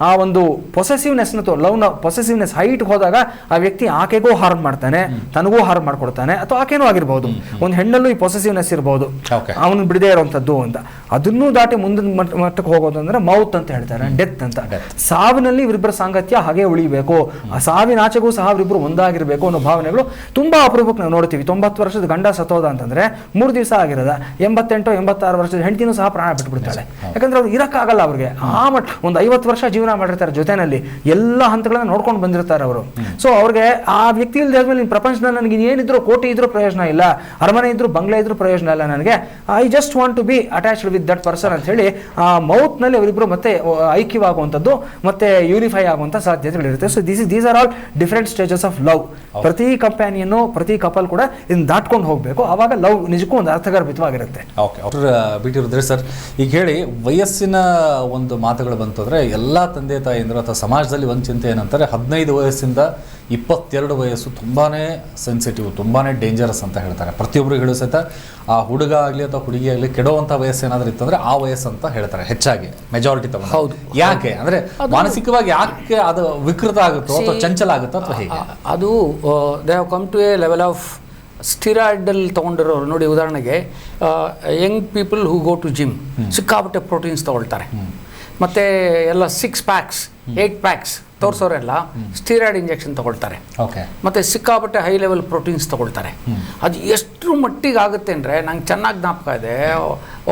S3: ಆ ಒಂದು ಪೊಸೆಸಿವ್ನೆಸ್ ಅಥವಾ ಲವ್ನ ಪೊಸೆಸಿವ್ನೆಸ್ ಹೈಟ್ ಹೋದಾಗ ಆ ವ್ಯಕ್ತಿ ಆಕೆಗೂ ಹಾರ್ಮ್ ಮಾಡ್ತಾನೆ ತನಗೂ ಹಾರ್ಮ್ ಮಾಡ್ಕೊಡ್ತಾನೆ ಅಥವಾ ಆಕೆನೂ ಆಗಿರ್ಬೋದು. ಒಂದು ಹೆಣ್ಣಲ್ಲೂ ಈ ಪೊಸೆಸಿವ್ನೆಸ್ ಇರ್ಬೋದು. ಅವನು ಬಿಡದೇ ಇರುವಂಥದ್ದು ಅಂತ. ಅದನ್ನೂ ದಾಟಿ ಮುಂದಿನ ಮಟ್ಟ- ಮಟ್ಟಕ್ಕೆ ಹೋಗೋದು ಅಂದ್ರೆ ಮೌತ್ ಅಂತ ಹೇಳ್ತಾರೆ ಡೆತ್ ಅಂತ. ಸಾವಿನಲ್ಲಿ ಇವರಿಬ್ಬರ ಸಾಂಗತ್ಯ ಹಾಗೆ ಉಳಿಬೇಕು. ಆ ಸಾವಿನಾಚೆಗೂ ಸಹ ಅವರಿಬ್ಬರು ಒಂದಾಗಿರ್ಬೇಕು ಅನ್ನೋ ಭಾವನೆಗಳು ತುಂಬಾ ಅಪರೂಪಕ್ಕೆ ನಾವು ನೋಡ್ತೀವಿ. ತೊಂಬತ್ತು ವರ್ಷದ ಗಂಡ ಸತ್ತೋದ ಅಂತಂದ್ರೆ ಮೂರು ದಿವಸ ಆಗಿರೋದ ಎಂಬತ್ತೆಂಟು ಎಂಬತ್ತಾರು ವರ್ಷದ ಹೆಂಡತಿನೂ ಸಹ ಪ್ರಾಣ ಬಿಟ್ಬಿಡ್ತಾಳೆ. ಯಾಕಂದ್ರೆ ಅವ್ರು ಇರಕ್ಕಾಗಲ್ಲ ಅವ್ರಿಗೆ. ಆ ಮಟ್ ಒಂದು ಐವತ್ತು ವರ್ಷ ಜೀವನ ಮಾಡಿರ್ತಾರೆ ಜೊತೆನಲ್ಲಿ. ಎಲ್ಲ ಹಂತಗಳನ್ನ ನೋಡ್ಕೊಂಡು ಬಂದಿರ್ತಾರೆ ಅವರು. ಸೊ ಅವ್ರಿಗೆ ಆ ವ್ಯಕ್ತಿ ಇಲ್ದೇ ಆದ್ಮೇಲೆ ನಿಮ್ಮ ಪ್ರಪಂಚದಲ್ಲಿ ನನಗೆ ಏನಿದ್ರು ಕೋಟಿ ಇದ್ರೂ ಪ್ರಯೋಜನ ಇಲ್ಲ ಅರಮನೆ ಇದ್ರು ಬಂಗ್ಲೆ ಇದ್ರೂ ಪ್ರಯೋಜನ ಇಲ್ಲ ನನಗೆ. I just want to be attached with that person ಅಂತ ಹೇಳಿ ಆ ಮೌತ್ನಲ್ಲಿ ಅವರಿಬ್ರು ಮತ್ತೆ ಐಕ್ಯವಾಗುವಂಥದ್ದು ಮತ್ತೆ ಯೂನಿಫೈ ಆಗುವಂತ ಸಾಧ್ಯತೆಗಳಿರುತ್ತೆ. So this these are all different stages of love ಪ್ರತಿ ಕಂಪ್ಯಾನಿಯನ್ನು ಪ್ರತಿ ಕಪಲ್ ಕೂಡ ಇದನ್ನ ದಾಟ್ಕೊಂಡು ಹೋಗಬೇಕು. ಅವಾಗ ಲವ್ ನಿಜಕ್ಕೂ ಒಂದು ಅರ್ಥಗರ್ಭಿತವಾಗಿರುತ್ತೆ.
S1: Okay doctor B T Rudresh sir. ಈಗ ಹೇಳಿ ವಯಸ್ಸಿನ ಒಂದು ಮಾತುಗಳು ಬಂತಂದ್ರೆ ಎಲ್ಲ ತಂದೆ ತಾಯಿಯಂದರು ಅಥವಾ ಸಮಾಜದಲ್ಲಿ ಒಂದು ಚಿಂತೆ ಏನಂತಾರೆ ಹದಿನೈದು ವಯಸ್ಸಿಂದ ಇಪ್ಪತ್ತೆರಡು ವಯಸ್ಸು ತುಂಬಾ ಸೆನ್ಸಿಟಿವ್ ತುಂಬಾ ಡೇಂಜರಸ್ ಅಂತ ಹೇಳ್ತಾರೆ. ಪ್ರತಿಯೊಬ್ಬರು ಹೇಳೋ ಸಹಿತ ಆ ಹುಡುಗ ಆಗಲಿ ಅಥವಾ ಹುಡುಗಿ ಆಗಲಿ ಕೆಡುವಂಥ ವಯಸ್ಸು ಏನಾದರೂ ಇತ್ತಂದ್ರೆ ಆ ವಯಸ್ಸು ಅಂತ ಹೇಳ್ತಾರೆ ಹೆಚ್ಚಾಗಿ ಮೆಜಾರಿಟಿ ತಗೊಂಡು.
S2: ಹೌದು.
S1: ಯಾಕೆ? ಅಂದ್ರೆ ಮಾನಸಿಕವಾಗಿ ಯಾಕೆ ಅದು ವಿಕೃತ ಆಗುತ್ತೋ ಅಥವಾ ಚಂಚಲ ಆಗುತ್ತೋ ಅಥವಾ ಹೇಗೆ?
S2: ಅದು they have come to a level of ಸ್ಟಿರಾಯ್ಡಲ್ಲಿ ತೊಗೊಂಡಿರೋರು ನೋಡಿ ಉದಾಹರಣೆಗೆ young people who go to gym ಸಿಕ್ಕಾಪಟ್ಟೆ ಪ್ರೋಟೀನ್ಸ್ ತೊಗೊಳ್ತಾರೆ. ಮತ್ತು ಎಲ್ಲ ಸಿಕ್ಸ್ ಪ್ಯಾಕ್ಸ್ ಏಯ್ಟ್ ಪ್ಯಾಕ್ಸ್ ತೋರಿಸೋರೆಲ್ಲ ಸ್ಟಿರಾಯ್ಡ್ ಇಂಜೆಕ್ಷನ್ ತೊಗೊಳ್ತಾರೆ.
S1: ಓಕೆ
S2: ಮತ್ತು ಸಿಕ್ಕಾಪಟ್ಟೆ ಹೈ ಲೆವೆಲ್ ಪ್ರೋಟೀನ್ಸ್ ತೊಗೊಳ್ತಾರೆ. ಅದು ಎಷ್ಟು ಮಟ್ಟಿಗೆ ಆಗುತ್ತೆ ಅಂದರೆ ನಂಗೆ ಚೆನ್ನಾಗಿ ಜ್ಞಾಪಕ ಇದೆ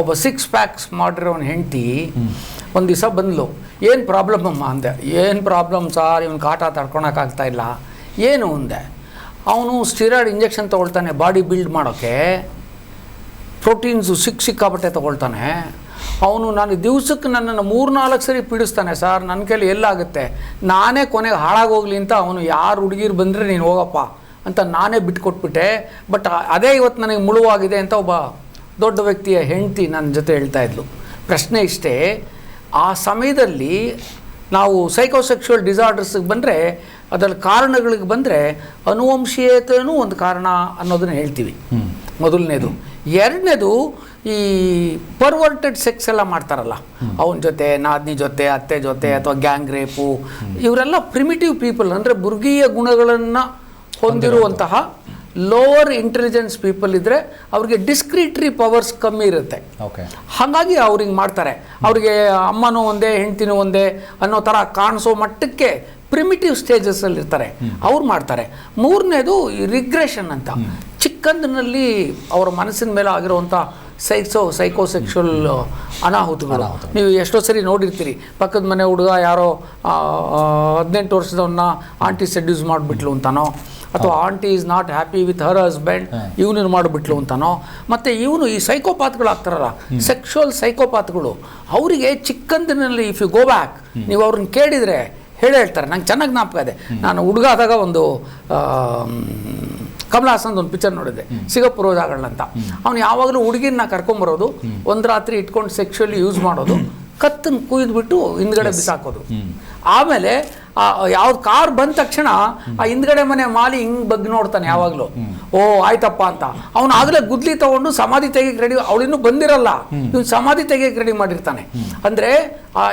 S2: ಒಬ್ಬ ಸಿಕ್ಸ್ ಪ್ಯಾಕ್ಸ್ ಮಾಡಿರೋನ್ ಹೆಂಡತಿ ಒಂದು ದಿವಸ ಬಂದ್ಲು ಏನು ಪ್ರಾಬ್ಲಮ್ ಅಮ್ಮ? ಅಂದೆ ಏನು ಪ್ರಾಬ್ಲಮ್ ಸಾರ್ ಇವನು ಕಾಟ ತಡ್ಕೊಳಕ್ಕಾಗ್ತಾ ಇಲ್ಲ. ಏನು? ಅಂದೆ ಅವನು ಸ್ಟಿರಾಯ್ಡ್ ಇಂಜೆಕ್ಷನ್ ತೊಗೊಳ್ತಾನೆ, ಬಾಡಿ ಬಿಲ್ಡ್ ಮಾಡೋಕ್ಕೆ ಪ್ರೋಟೀನ್ಸು ಸಿಕ್ ಸಿಕ್ಕಾಪಟ್ಟೆ ತೊಗೊಳ್ತಾನೆ. ಅವನು ನಾನು ದಿವ್ಸಕ್ಕೆ ನನ್ನನ್ನು ಮೂರ್ನಾಲ್ಕು ಸರಿ ಪೀಡಿಸ್ತಾನೆ, ಸರ್ ನನ್ನ ಕೈಲಿ ಎಲ್ಲಾಗುತ್ತೆ ನಾನೇ ಕೊನೆಗೆ ಹಾಳಾಗೋಗ್ಲಿ ಅಂತ ಅವನು, ಯಾರು ಹುಡುಗಿರು ಬಂದರೆ ನೀನು ಹೋಗಪ್ಪ ಅಂತ ನಾನೇ ಬಿಟ್ಕೊಟ್ಬಿಟ್ಟೆ. ಬಟ್ ಅದೇ ಇವತ್ತು ನನಗೆ ಮುಳುವಾಗಿದೆ ಅಂತ ಒಬ್ಬ ದೊಡ್ಡ ವ್ಯಕ್ತಿಯ ಹೆಂಡತಿ ನನ್ನ ಜೊತೆ ಹೇಳ್ತಾ ಇದ್ಲು. ಪ್ರಶ್ನೆ ಇಷ್ಟೇ, ಆ ಸಮಯದಲ್ಲಿ ನಾವು ಸೈಕೋಸೆಕ್ಷುವಲ್ ಡಿಸಾರ್ಡರ್ಸ್ಗೆ ಬಂದರೆ ಅದರ ಕಾರಣಗಳಿಗೆ ಬಂದರೆ ಅನುವಂಶೀಯತೆಯೂ ಒಂದು ಕಾರಣ ಅನ್ನೋದನ್ನು ಹೇಳ್ತೀವಿ. ಮೊದಲನೇದು. ಎರಡನೇದು ಈ ಪರ್ವರ್ಟೆಡ್ ಸೆಕ್ಸ್ ಎಲ್ಲ ಮಾಡ್ತಾರಲ್ಲ. ಅವನ ಜೊತೆ ನಾದಿನಿ ಜೊತೆ ಅತ್ತೆ ಜೊತೆ ಅಥವಾ ಗ್ಯಾಂಗ್ ರೇಪು ಇವರೆಲ್ಲ ಪ್ರಿಮಿಟಿವ್ ಪೀಪಲ್ ಅಂದರೆ ಬುರ್ಗೀಯ ಗುಣಗಳನ್ನು ಹೊಂದಿರುವಂತಹ ಲೋವರ್ ಇಂಟೆಲಿಜೆನ್ಸ್ ಪೀಪಲ್ ಇದ್ದರೆ ಅವ್ರಿಗೆ ಡಿಸ್ಕ್ರಿಟ್ರಿ ಪವರ್ಸ್ ಕಮ್ಮಿ ಇರುತ್ತೆ.
S1: ಓಕೆ
S2: ಹಾಗಾಗಿ ಅವ್ರಿಗೆ ಮಾಡ್ತಾರೆ. ಅವ್ರಿಗೆ ಅಮ್ಮನೂ ಒಂದೇ ಹೆಂಡ್ತಿನೂ ಒಂದೇ ಅನ್ನೋ ಥರ ಕಾಣಿಸೋ ಮಟ್ಟಕ್ಕೆ ಪ್ರಿಮಿಟಿವ್ ಸ್ಟೇಜಸ್ಸಲ್ಲಿ ಇರ್ತಾರೆ. ಅವ್ರು ಮಾಡ್ತಾರೆ. ಮೂರನೇದು ರಿಗ್ರೆಷನ್ ಅಂತ. ಚಿಕ್ಕಂದಿನಲ್ಲಿ ಅವರ ಮನಸ್ಸಿನ ಮೇಲೆ ಆಗಿರುವಂಥ ಸೈಕ್ಸೋ ಸೈಕೋಸೆಕ್ಷುವಲ್ ಅನಾಹುತಗಳು. ನೀವು ಎಷ್ಟೋ ಸರಿ ನೋಡಿರ್ತೀರಿ. ಪಕ್ಕದ ಮನೆ ಹುಡುಗ ಯಾರೋ ಹದಿನೆಂಟು ವರ್ಷದವನ್ನ ಆಂಟಿ ಸೆಡ್ಯೂಸ್ ಮಾಡಿಬಿಟ್ಲು ಅಂತಾನೋ. ಅಥವಾ aunty is not happy with her husband ಇವನು ಮಾಡಿಬಿಟ್ಲು ಅಂತಾನೋ? ಮತ್ತೆ ಇವನು ಈ ಸೈಕೋಪಾತ್ಗಳು ಆಗ್ತಾರಲ್ಲ ಸೆಕ್ಷುವಲ್ ಸೈಕೋಪಾತ್ಗಳು ಅವರಿಗೆ ಚಿಕ್ಕಂದಿನಲ್ಲಿ ಇಫ್ ಯು ಗೋ ಬ್ಯಾಕ್ ನೀವು ಅವ್ರನ್ನ ಕೇಳಿದರೆ ಹೇಳಿ ಹೇಳ್ತಾರೆ. ನಂಗೆ ಚೆನ್ನಾಗಿ ನಾಪಕ ಇದೆ. ನಾನು ಹುಡುಗ ಆದಾಗ ಒಂದು ಕಮಲ್ ಹಾಸನ್ ಒಂದು ಪಿಕ್ಚರ್ ನೋಡಿದೆ ಸಿಗಪ್ಪು ಅಂತ. ಅವ್ನು ಯಾವಾಗಲೂ ಹುಡುಗಿನ ಕರ್ಕೊಂಬರೋದು ಒಂದು ರಾತ್ರಿ ಇಟ್ಕೊಂಡು ಸೆಕ್ಷುವಲಿ ಯೂಸ್ ಮಾಡೋದು ಕತ್ತನ್ನು ಕುಯ್ದುಬಿಟ್ಟು ಹಿಂದ್ಗಡೆ ಬಿಸಾಕೋದು. ಆಮೇಲೆ ಯಾವ್ದು ಕಾರ್ ಬಂದ ತಕ್ಷಣ ಆ ಹಿಂದ್ಗಡೆ ಮನೆ ಮಾಲಿ ಹಿಂಗ್ ಬಗ್ಗೆ ನೋಡ್ತಾನೆ ಯಾವಾಗ್ಲೂ. ಓ ಆಯ್ತಪ್ಪ ಅಂತ. ಅವನು ಆಗಲೇ ಗುದ್ಲಿ ತಗೊಂಡು ಸಮಾಧಿ ತೆಗಿಯಕ್ಕೆ ರೆಡಿ ಅವಳಿನ್ನೂ ಬಂದಿರಲ್ಲ. ಇವ್ನು ಸಮಾಧಿ ತೆಗಿಯಕ್ಕೆ ರೆಡಿ ಮಾಡಿರ್ತಾನೆ. ಅಂದ್ರೆ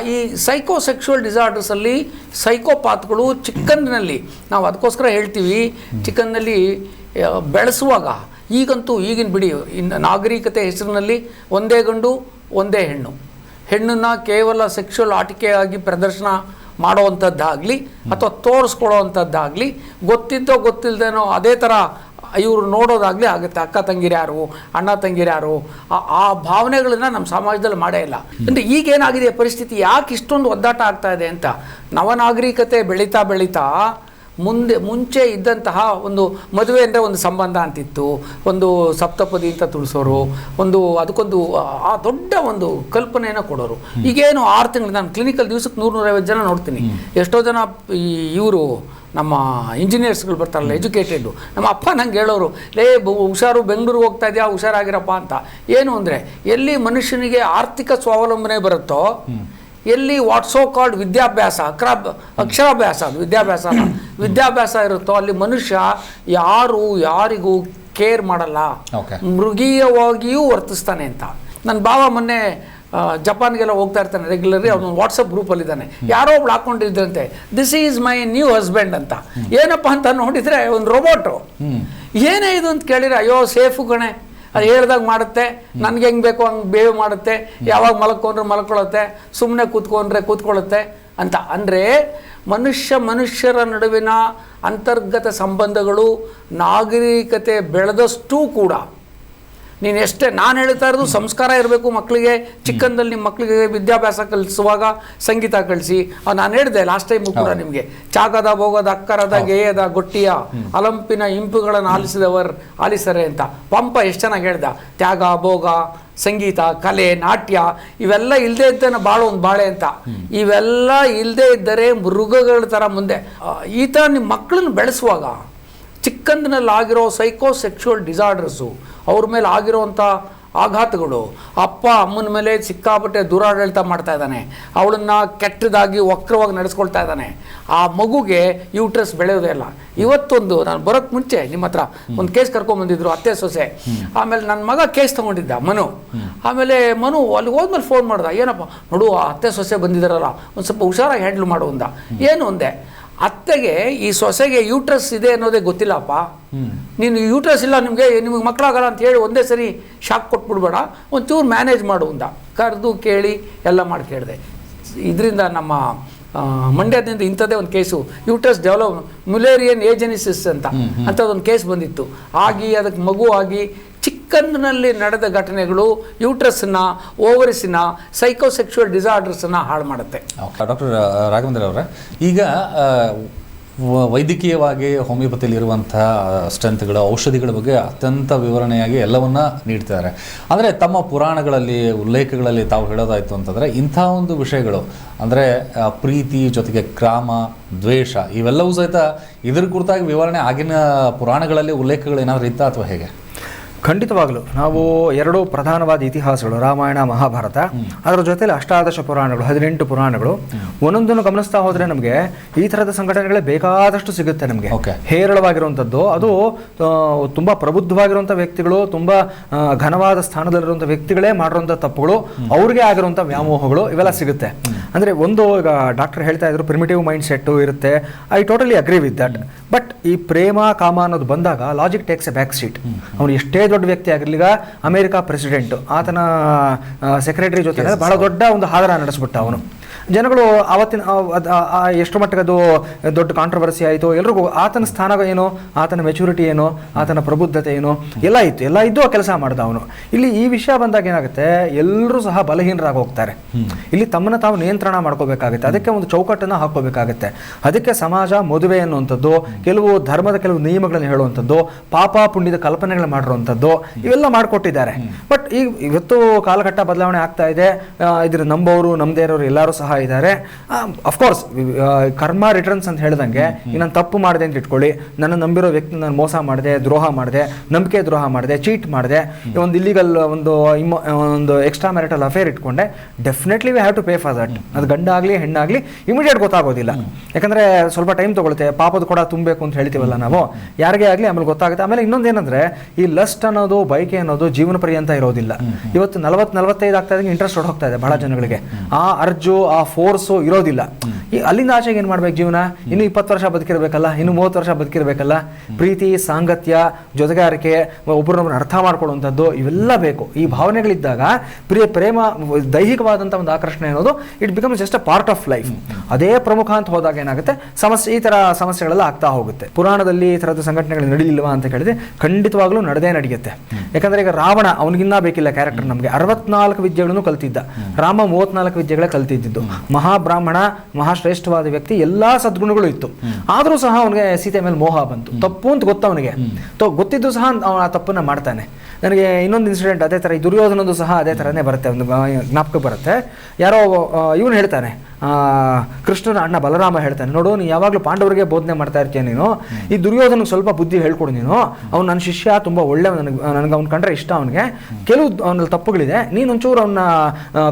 S2: ಈ ಸೈಕೋ ಸೆಕ್ಷುವಲ್ ಡಿಸಾರ್ಡರ್ಸ್ ಅಲ್ಲಿ ಸೈಕೋಪಾತ್ಗಳು ಚಿಕ್ಕಂದಿನಲ್ಲಿ ನಾವು ಅದಕ್ಕೋಸ್ಕರ ಹೇಳ್ತೀವಿ ಚಿಕ್ಕಂದಿನಲ್ಲಿ ಆ, ಬೆಳೆಸುವಾಗ ಈಗಂತೂ ಈಗಿನ ಬಿಡಿ ಇನ್ನು ನಾಗರಿಕತೆ ಹೆಸರಿನಲ್ಲಿ ಒಂದೇ ಗಂಡು ಒಂದೇ ಹೆಣ್ಣು. ಹೆಣ್ಣನ್ನು ಕೇವಲ ಸೆಕ್ಷುವಲ್ ಆಟಿಕೆಯಾಗಿ ಪ್ರದರ್ಶನ ಮಾಡೋವಂಥದ್ದಾಗಲಿ ಅಥವಾ ತೋರಿಸ್ಕೊಡೋವಂಥದ್ದಾಗಲಿ ಗೊತ್ತಿದ್ದೋ ಗೊತ್ತಿಲ್ಲದೇನೋ ಅದೇ ಥರ ಇವರು ನೋಡೋದಾಗಲಿ ಆಗುತ್ತೆ ಅಕ್ಕ ತಂಗಿರ್ಯಾರು ಅಣ್ಣ ತಂಗಿರು ಯಾರು, ಆ- ಆ ಭಾವನೆಗಳನ್ನ ನಮ್ಮ ಸಮಾಜದಲ್ಲಿ ಮಾಡೇ ಇಲ್ಲ. ಅಂದರೆ ಈಗೇನಾಗಿದೆ ಪರಿಸ್ಥಿತಿ, ಯಾಕೆ ಇಷ್ಟೊಂದು ಒದ್ದಾಟ ಆಗ್ತಾ ಇದೆ ಅಂತ? ನವನಾಗರಿಕತೆ ಬೆಳೀತಾ ಬೆಳೀತಾ ಮುಂದೆ ಮುಂಚೆ ಇದ್ದಂತಹ ಒಂದು ಮದುವೆ ಅಂದರೆ ಒಂದು ಸಂಬಂಧ ಅಂತಿತ್ತು. ಒಂದು ಸಪ್ತಪದಿ ಅಂತ ತುಳಿಸೋರು ಒಂದು ಅದಕ್ಕೊಂದು ಆ- ದೊಡ್ಡ ಒಂದು ಕಲ್ಪನೆಯನ್ನು ಕೊಡೋರು. ಈಗೇನು ಆರು ತಿಂಗಳು ನಾನು ಕ್ಲಿನಿಕಲ್ ದಿವಸಕ್ಕೆ ನೂರು ನೂರೈವತ್ತು ಜನ ನೋಡ್ತೀನಿ. ಎಷ್ಟೋ ಜನ ಈ ಇವರು ನಮ್ಮ ಇಂಜಿನಿಯರ್ಸ್ಗಳು ಬರ್ತಾರಲ್ಲ ಎಜುಕೇಟೆಡ್ ನಮ್ಮ ಅಪ್ಪ ನಂಗೆ ಹೇಳೋರು ಲೇ ಬ- ಹುಷಾರು ಬೆಂಗಳೂರಿಗೆ ಹೋಗ್ತಾ ಇದೆಯಾ ಹುಷಾರಾಗಿರಪ್ಪ ಅಂತ. ಏನು ಅಂದರೆ ಎಲ್ಲಿ ಮನುಷ್ಯನಿಗೆ ಆರ್ಥಿಕ ಸ್ವಾವಲಂಬನೆ ಬರುತ್ತೋ ಎಲ್ಲಿ ವಾಟ್ಸೋ ಕಾಲ್ಡ್ ವಿದ್ಯಾಭ್ಯಾಸ ಅಕ್ರ ಅಕ್ಷರಾಭ್ಯಾಸ ಅದು ವಿದ್ಯಾಭ್ಯಾಸ ವಿದ್ಯಾಭ್ಯಾಸ ಇರುತ್ತೋ ಅಲ್ಲಿ ಮನುಷ್ಯ ಯಾರು ಯಾರಿಗೂ ಕೇರ್ ಮಾಡಲ್ಲ. ಮೃಗೀಯವಾಗಿಯೂ ವರ್ತಿಸ್ತಾನೆ ಅಂತ. ನನ್ನ ಭಾವ ಮೊನ್ನೆ ಜಪಾನ್ಗೆಲ್ಲ ಹೋಗ್ತಾ ಇರ್ತಾನೆ ರೆಗ್ಯುಲರ್ಲಿ ಅವನು ವಾಟ್ಸಪ್ ಗ್ರೂಪಲ್ಲಿದ್ದಾನೆ ಯಾರೋ ಒಬ್ಳು ಹಾಕೊಂಡಿದ್ದಂತೆ this is my new husband ಅಂತ. ಏನಪ್ಪ ಅಂತ ನೋಡಿದರೆ ಒಂದು ರೋಬೋಟು ಏನೇ ಇದು ಅಂತ ಕೇಳಿದ್ರೆ ಅಯ್ಯೋ ಸೇಫು ಕಣೆ ಅದು ಹೇಳ್ದಾಗ ಮಾಡುತ್ತೆ, ನನಗೆ ಹೆಂಗ್ ಬೇಕೋ ಹಂಗೆ ಬೇವು ಮಾಡುತ್ತೆ, ಯಾವಾಗ ಮಲ್ಕೊಂಡ್ರೆ ಮಲ್ಕೊಳ್ಳುತ್ತೆ ಸುಮ್ಮನೆ ಕೂತ್ಕೊಂಡ್ರೆ ಕೂತ್ಕೊಳ್ಳುತ್ತೆ ಅಂತ. ಅಂದರೆ ಮನುಷ್ಯ ಮನುಷ್ಯರ ನಡುವಿನ ಅಂತರ್ಗತ ಸಂಬಂಧಗಳು ನಾಗರಿಕತೆ ಬೆಳೆದಷ್ಟೂ ಕೂಡ ನೀನು ಎಷ್ಟೇ ನಾನು ಹೇಳ್ತಾ ಇರೋದು ಸಂಸ್ಕಾರ ಇರಬೇಕು ಮಕ್ಕಳಿಗೆ ಚಿಕ್ಕಂದಲ್ಲಿ ನಿಮ್ಮ ಮಕ್ಕಳಿಗೆ ವಿದ್ಯಾಭ್ಯಾಸ ಕಲಿಸುವಾಗ ಸಂಗೀತ ಕಲಿಸಿ ನಾನು ಹೇಳಿದೆ ಲಾಸ್ಟ್ ಟೈಮು ಕೂಡ ನಿಮಗೆ. ಚಾಗದ ಭೋಗದ ಅಕ್ಕರದ ಗೇಯದ ಗೊಟ್ಟಿಯ ಅಲಂಪಿನ ಇಂಪುಗಳನ್ನು ಆಲಿಸಿದವರ್ ಆಲಿಸರೆ ಅಂತ. ಪಂಪ ಎಷ್ಟು ಚೆನ್ನಾಗಿ ಹೇಳ್ದ. ತ್ಯಾಗ ಭೋಗ ಸಂಗೀತ ಕಲೆ ನಾಟ್ಯ ಇವೆಲ್ಲ ಇಲ್ಲದೆ ಇದ್ದೇನೆ ಬಾಳು ಒಂದು ಬಾಳೆ ಅಂತ. ಇವೆಲ್ಲ ಇಲ್ಲದೆ ಇದ್ದರೆ ಮೃಗಗಳ ಥರ ಮುಂದೆ. ಈ ಥರ ನಿಮ್ಮ ಮಕ್ಕಳನ್ನ ಬೆಳೆಸುವಾಗ ಚಿಕ್ಕಂದಿನಲ್ಲಿ ಆಗಿರೋ ಸೈಕೋ ಸೆಕ್ಷುವಲ್ ಡಿಸಾರ್ಡರ್ಸು ಅವ್ರ ಮೇಲೆ ಆಗಿರೋವಂಥ ಆಘಾತಗಳು. ಅಪ್ಪ ಅಮ್ಮನ ಮೇಲೆ ಸಿಕ್ಕಾಪಟ್ಟೆ ದುರಾಡಳಿತ ಮಾಡ್ತಾ ಇದ್ದಾನೆ. ಅವಳನ್ನು ಕೆಟ್ಟದಾಗಿ ವಕ್ರವಾಗಿ ನಡೆಸ್ಕೊಳ್ತಾ ಇದ್ದಾನೆ. ಆ ಮಗುಗೆ ಯೂಟ್ರಸ್ ಬೆಳೆಯೋದೇ ಇಲ್ಲ. ಇವತ್ತೊಂದು ನಾನು ಬರೋಕ್ಕೆ ಮುಂಚೆ ನಿಮ್ಮ ಹತ್ರ ಒಂದು ಕೇಸ್ ಕರ್ಕೊಂಡ್ಬಂದಿದ್ರು ಅತ್ತೆ ಸೊಸೆ. ಆಮೇಲೆ ನನ್ನ ಮಗ ಕೇಸ್ ತೊಗೊಂಡಿದ್ದ ಮನು. ಆಮೇಲೆ ಮನು ಅಲ್ಲಿ ಹೋದ್ಮೇಲೆ ಫೋನ್ ಮಾಡ್ದ ಏನಪ್ಪ? ನೋಡು ಆ ಅತ್ತೆ ಸೊಸೆ ಬಂದಿದ್ದಾರಲ್ಲ ಒಂದು ಸ್ವಲ್ಪ ಹುಷಾರಾಗಿ ಹ್ಯಾಂಡ್ಲ್ ಮಾಡು ಅಂದ. ಏನು ಅಂದೆ ಅತ್ತೆಗೆ ಈ ಸೊಸೆಗೆ ಯೂಟ್ರಸ್ ಇದೆ ಅನ್ನೋದೇ ಗೊತ್ತಿಲ್ಲಪ್ಪ. ನೀನು ಯೂಟ್ರಸ್ ಇಲ್ಲ ನಿಮಗೆ ನಿಮಗೆ ಮಕ್ಕಳಾಗಲ್ಲ ಅಂತ ಹೇಳಿ ಒಂದೇ ಸರಿ ಶಾಕ್ ಕೊಟ್ಬಿಡ್ಬೇಡ. ಒಂಚೂರು ಮ್ಯಾನೇಜ್ ಮಾಡು ಅಂತ. ಕರೆದು ಕೇಳಿ ಎಲ್ಲ ಮಾಡಿ ಕೇಳಿದೆ. ಇದರಿಂದ ನಮ್ಮ ಮಂಡ್ಯದಿಂದ ಇಂಥದ್ದೇ ಒಂದು case uterus develop Mullerian agenesis ಅಂತ. ಅಂಥದ್ದೊಂದು ಕೇಸ್ ಬಂದಿತ್ತು. ಆಗಿ ಅದಕ್ಕೆ ಮಗು ಆಗಿ ಚಿಕ್ಕಂದಿನಲ್ಲಿ ನಡೆದ ಘಟನೆಗಳು ಯೂಟ್ರಸ್ನ ಓವರಿಸಿನ ಸೈಕೋಸೆಕ್ಷುವಲ್ ಡಿಸಾರ್ಡರ್ಸನ್ನು ಹಾಳು ಮಾಡುತ್ತೆ.
S1: ಡಾಕ್ಟರ್ ರಾಘವೇಂದ್ರ ಅವರೇ, ಈಗ ವೈದ್ಯಕೀಯವಾಗಿ ಹೋಮಿಯೋಪತಿಯಲ್ಲಿ ಇರುವಂತಹ ಸ್ಟ್ರೆಂತ್ಗಳು ಔಷಧಿಗಳ ಬಗ್ಗೆ ಅತ್ಯಂತ ವಿವರಣೆಯಾಗಿ ಎಲ್ಲವನ್ನ ನೀಡ್ತಾರೆ ಅಂದರೆ, ತಮ್ಮ ಪುರಾಣಗಳಲ್ಲಿ, ಉಲ್ಲೇಖಗಳಲ್ಲಿ ತಾವು ಹೇಳೋದಾಯ್ತು ಅಂತಂದರೆ, ಇಂಥ ಒಂದು ವಿಷಯಗಳು, ಅಂದರೆ ಪ್ರೀತಿ ಜೊತೆಗೆ ಕ್ರಾಮ, ದ್ವೇಷ, ಇವೆಲ್ಲವೂ ಸಹಿತ ಇದ್ರ ಕುರಿತಾಗಿ ವಿವರಣೆ ಆಗಿನ ಪುರಾಣಗಳಲ್ಲಿ ಉಲ್ಲೇಖಗಳು ಏನಾದರೂ ಇತ್ತಾ ಅಥವಾ ಹೇಗೆ?
S3: ಖಂಡಿತವಾಗಲು ನಾವು ಎರಡು ಪ್ರಧಾನವಾದ ಇತಿಹಾಸಗಳು ರಾಮಾಯಣ ಮಹಾಭಾರತ ಅದರ ಜೊತೆಯಲ್ಲಿ ಅಷ್ಟಾದಶ ಪುರಾಣಗಳು ಹದಿನೆಂಟು ಪುರಾಣಗಳು. ಒಂದೊಂದನ್ನು ಗಮನಿಸ್ತಾ ಹೋದ್ರೆ ನಮಗೆ ಈ ಥರದ ಸಂಘಟನೆಗಳೇ ಬೇಕಾದಷ್ಟು ಸಿಗುತ್ತೆ ನಮಗೆ. ಹೇರಳವಾಗಿರುವಂಥದ್ದು ಅದು ತುಂಬಾ ತುಂಬ ಪ್ರಬುದ್ಧವಾಗಿರುವಂಥ ವ್ಯಕ್ತಿಗಳು ತುಂಬ ಘನವಾದ ಸ್ಥಾನದಲ್ಲಿರುವಂಥ ವ್ಯಕ್ತಿಗಳೇ ಮಾಡಿರುವಂಥ ತಪ್ಪುಗಳು ಅವ್ರಿಗೆ ಆಗಿರುವಂಥ ವ್ಯಾಮೋಹಗಳು ಇವೆಲ್ಲ ಸಿಗುತ್ತೆ. ಅಂದರೆ ಒಂದು ಈಗ ಡಾಕ್ಟರ್ ಹೇಳ್ತಾ ಇದ್ರು ಪ್ರಿಮಿಟಿವ್ ಮೈಂಡ್ ಸೆಟ್ಟು ಇರುತ್ತೆ. I totally agree with that but ಈ ಪ್ರೇಮ ಕಾಮ ಅನ್ನೋದು ಬಂದಾಗ logic takes a back seat ಅವನು ಎಷ್ಟೇ ದೊಡ್ಡ ವ್ಯಕ್ತಿ ಆಗಿರ್ಲಿಗ ಅಮೆರಿಕ ಪ್ರೆಸಿಡೆಂಟ್ ಆತನ ಸೆಕ್ರೆಟರಿ ಜೊತೆ ಬಹಳ ದೊಡ್ಡ ಒಂದು ಹಾದರ ನಡೆಸ್ಬಿಟ್ಟ ಅವನು. ಜನಗಳು ಆವತ್ತಿನ ಎಷ್ಟು ಮಟ್ಟಿಗೆ ಅದು ದೊಡ್ಡ ಕಾಂಟ್ರವರ್ಸಿ ಆಯಿತು. ಎಲ್ರಿಗೂ ಆತನ ಸ್ಥಾನ ಏನು ಆತನ ಮೆಚುರಿಟಿ ಏನು ಆತನ ಪ್ರಬುದ್ಧತೆ ಏನು ಎಲ್ಲ ಇತ್ತು. ಎಲ್ಲ ಇದ್ದು ಆ ಕೆಲಸ ಮಾಡ್ದ ಅವನು. ಇಲ್ಲಿ ಈ ವಿಷಯ ಬಂದಾಗ ಏನಾಗುತ್ತೆ ಎಲ್ಲರೂ ಸಹ ಬಲಹೀನರಾಗಿ ಹೋಗ್ತಾರೆ. ಇಲ್ಲಿ ತಮ್ಮನ್ನ ತಾವು ನಿಯಂತ್ರಣ ಮಾಡ್ಕೋಬೇಕಾಗುತ್ತೆ. ಅದಕ್ಕೆ ಒಂದು ಚೌಕಟ್ಟನ್ನು ಹಾಕೋಬೇಕಾಗುತ್ತೆ ಅದಕ್ಕೆ ಸಮಾಜ ಮದುವೆ ಅನ್ನುವಂಥದ್ದು ಕೆಲವು ಧರ್ಮದ ಕೆಲವು ನಿಯಮಗಳನ್ನು ಹೇಳುವಂಥದ್ದು ಪಾಪ ಪುಣ್ಯದ ಕಲ್ಪನೆಗಳು ಮಾಡಿರುವಂಥದ್ದು ಇವೆಲ್ಲ ಮಾಡಿಕೊಟ್ಟಿದ್ದಾರೆ. ಬಟ್ ಈ ಇವತ್ತು ಕಾಲಘಟ್ಟ ಬದಲಾವಣೆ ಆಗ್ತಾ ಇದೆ. ಇದರ ನಂಬೋರು ನಮ್ಮದೇ ಇರೋರು ಎಲ್ಲರೂ ಸಹ ಇದ್ದಾರೆ. ಅಫ್ಕೋರ್ಸ್ ಕರ್ಮ ರಿಟರ್ನ್ಸ್ ಅಂತ ಹೇಳ್ದಂಗೆ ನಾನು ತಪ್ಪು ಮಾಡಿದೆ ಅಂತ ಇಟ್ಕೊಳ್ಳಿ. ನನ್ನ ನಂಬಿರೋ ವ್ಯಕ್ತಿ ನಾನು ಮೋಸ ಮಾಡಿದೆ ದ್ರೋಹ ಮಾಡಿದೆ ನಂಬಿಕೆ ದ್ರೋಹ ಮಾಡಿದೆ ಚೀಟ್ ಮಾಡಿದೆ. ಒಂದು ಇಲ್ಲಿಗಲ್ ಒಂದು ಒಂದು ಎಕ್ಸ್ಟ್ರಾ ಮ್ಯಾರಿಟಲ್ ಅಫೇರ್ ಇಟ್ಕೊಂಡೆ. Definitely we have to pay for that ಅದು ಗಂಡ ಆಗಲಿ ಹೆಣ್ಣಾಗಲಿ ಇಮಿಡಿಯೇಟ್ ಗೊತ್ತಾಗೋದಿಲ್ಲ. ಯಾಕಂದ್ರೆ ಸ್ವಲ್ಪ ಟೈಮ್ ತಗೊಳುತ್ತೆ. ಪಾಪದ ಕೂಡ ತುಂಬಬೇಕು ಅಂತ ಹೇಳ್ತೀವಲ್ಲ ನಾವು. ಯಾರಿಗೇ ಆಗಲಿ ಆಮೇಲೆ ಗೊತ್ತಾಗುತ್ತೆ. ಆಮೇಲೆ ಇನ್ನೊಂದೇನಂದ್ರೆ ಈ ಲಸ್ಟ್ ಅನ್ನೋದು ಬೈಕೆ ಅನ್ನೋದು ಜೀವನ ಪರ್ಯಂತ ಇರೋದಿಲ್ಲ. ಇವತ್ತು ನಲವತ್ತು ನಲವತ್ತೈದು ಆಗ್ತಾ ಇದ್ದಂಗೆ ಇಂಟ್ರೆಸ್ಟ್ ಹೋಗ್ತಾ ಇದೆ ಬಹಳ ಜನಗಳಿಗೆ. ಆ ಅರ್ಜು ಆ ಫೋರ್ಸು ಇರೋದಿಲ್ಲ. ಈ ಅಲ್ಲಿಂದ ಆಚೆಗೆ ಏನು ಮಾಡ್ಬೇಕು ಜೀವನ? ಇನ್ನು ಇಪ್ಪತ್ತು ವರ್ಷ ಬದುಕಿರಬೇಕಲ್ಲ ಇನ್ನು ಮೂವತ್ತು ವರ್ಷ ಬದುಕಿರಬೇಕಲ್ಲ? ಪ್ರೀತಿ ಸಾಂಗತ್ಯ ಜೊತೆಗಾರಿಕೆ ಒಬ್ಬರನ್ನೊಬ್ಬರು ಅರ್ಥ ಮಾಡ್ಕೊಳ್ಳುವಂಥದ್ದು ಇವೆಲ್ಲ ಬೇಕು. ಈ ಭಾವನೆಗಳಿದ್ದಾಗ ಪ್ರಿಯ ಪ್ರೇಮ ದೈಹಿಕವಾದಂಥ ಒಂದು ಆಕರ್ಷಣೆ ಅನ್ನೋದು it becomes just a part of life ಅದೇ ಪ್ರಮುಖ ಅಂತ ಹೋದಾಗ ಏನಾಗುತ್ತೆ? ಸಮಸ್ಯೆ ಈ ಥರ ಸಮಸ್ಯೆಗಳೆಲ್ಲ ಆಗ್ತಾ ಹೋಗುತ್ತೆ. ಪುರಾಣದಲ್ಲಿ ಈ ಥರದ ಸಂಘಟನೆಗಳು ನಡೀಲಿಲ್ವಾ ಅಂತ ಕೇಳಿದ್ರೆ ಖಂಡಿತವಾಗ್ಲೂ ನಡೆದೇ ನಡೆಯುತ್ತೆ. ಯಾಕಂದ್ರೆ ಈಗ ರಾವಣ ಅವನಿಗಿನ್ನ ಬೇಕಿಲ್ಲ ಕ್ಯಾರೆಕ್ಟರ್ ನಮಗೆ. ಅರವತ್ನಾಲ್ಕು ವಿದ್ಯೆಗಳನ್ನು ಕಲ್ತಿದ್ದ. ರಾಮ ಮೂವತ್ನಾಲ್ಕು ವಿದ್ಯೆಗಳೇ ಕಲ್ತಿದ್ದು ಮಹಾಬ್ರಾಹ್ಮಣ ಮಹಾಶ್ರೇಷ್ಠವಾದ ವ್ಯಕ್ತಿ ಎಲ್ಲಾ ಸದ್ಗುಣಗಳು ಇತ್ತು. ಆದರೂ ಸಹ ಅವನಿಗೆ ಸೀತೆ ಮೇಲೆ ಮೋಹ ಬಂತು. ತಪ್ಪು ಅಂತ ಗೊತ್ತು ಅವನಿಗೆ. ಗೊತ್ತಿದ್ದು ಸಹ ಅವನು ಆ ತಪ್ಪನ್ನ ಮಾಡ್ತಾನೆ. ನನಗೆ ಇನ್ನೊಂದು ಇನ್ಸಿಡೆಂಟ್ ಅದೇ ಥರ ಈ ದುರ್ಯೋಧನದು ಸಹ ಅದೇ ಥರನೇ ಬರುತ್ತೆ ಒಂದು ಜ್ಞಾಪಕ ಬರುತ್ತೆ. ಯಾರೋ ಇವನು ಹೇಳ್ತಾನೆ ಕೃಷ್ಣನ ಅಣ್ಣ ಬಲರಾಮ ಹೇಳ್ತಾನೆ, ನೋಡು ನೀನು ಯಾವಾಗಲೂ ಪಾಂಡವರಿಗೆ ಬೋಧನೆ ಮಾಡ್ತಾ ಇರ್ತೀಯ ನೀನು. ಈ ದುರ್ಯೋಧನಿಗೆ ಸ್ವಲ್ಪ ಬುದ್ಧಿ ಹೇಳ್ಕೊಡು ನೀನು. ಅವ್ನು ನನ್ನ ಶಿಷ್ಯ ತುಂಬ ಒಳ್ಳೆ, ನನಗೆ ನನಗೆ ಅವ್ನು ಕಂಡ್ರೆ ಇಷ್ಟ ಅವನಿಗೆ. ಕೆಲವು ಅವನಲ್ಲಿ ತಪ್ಪುಗಳಿದೆ. ನೀನು ಒಂಚೂರು ಅವನ್ನ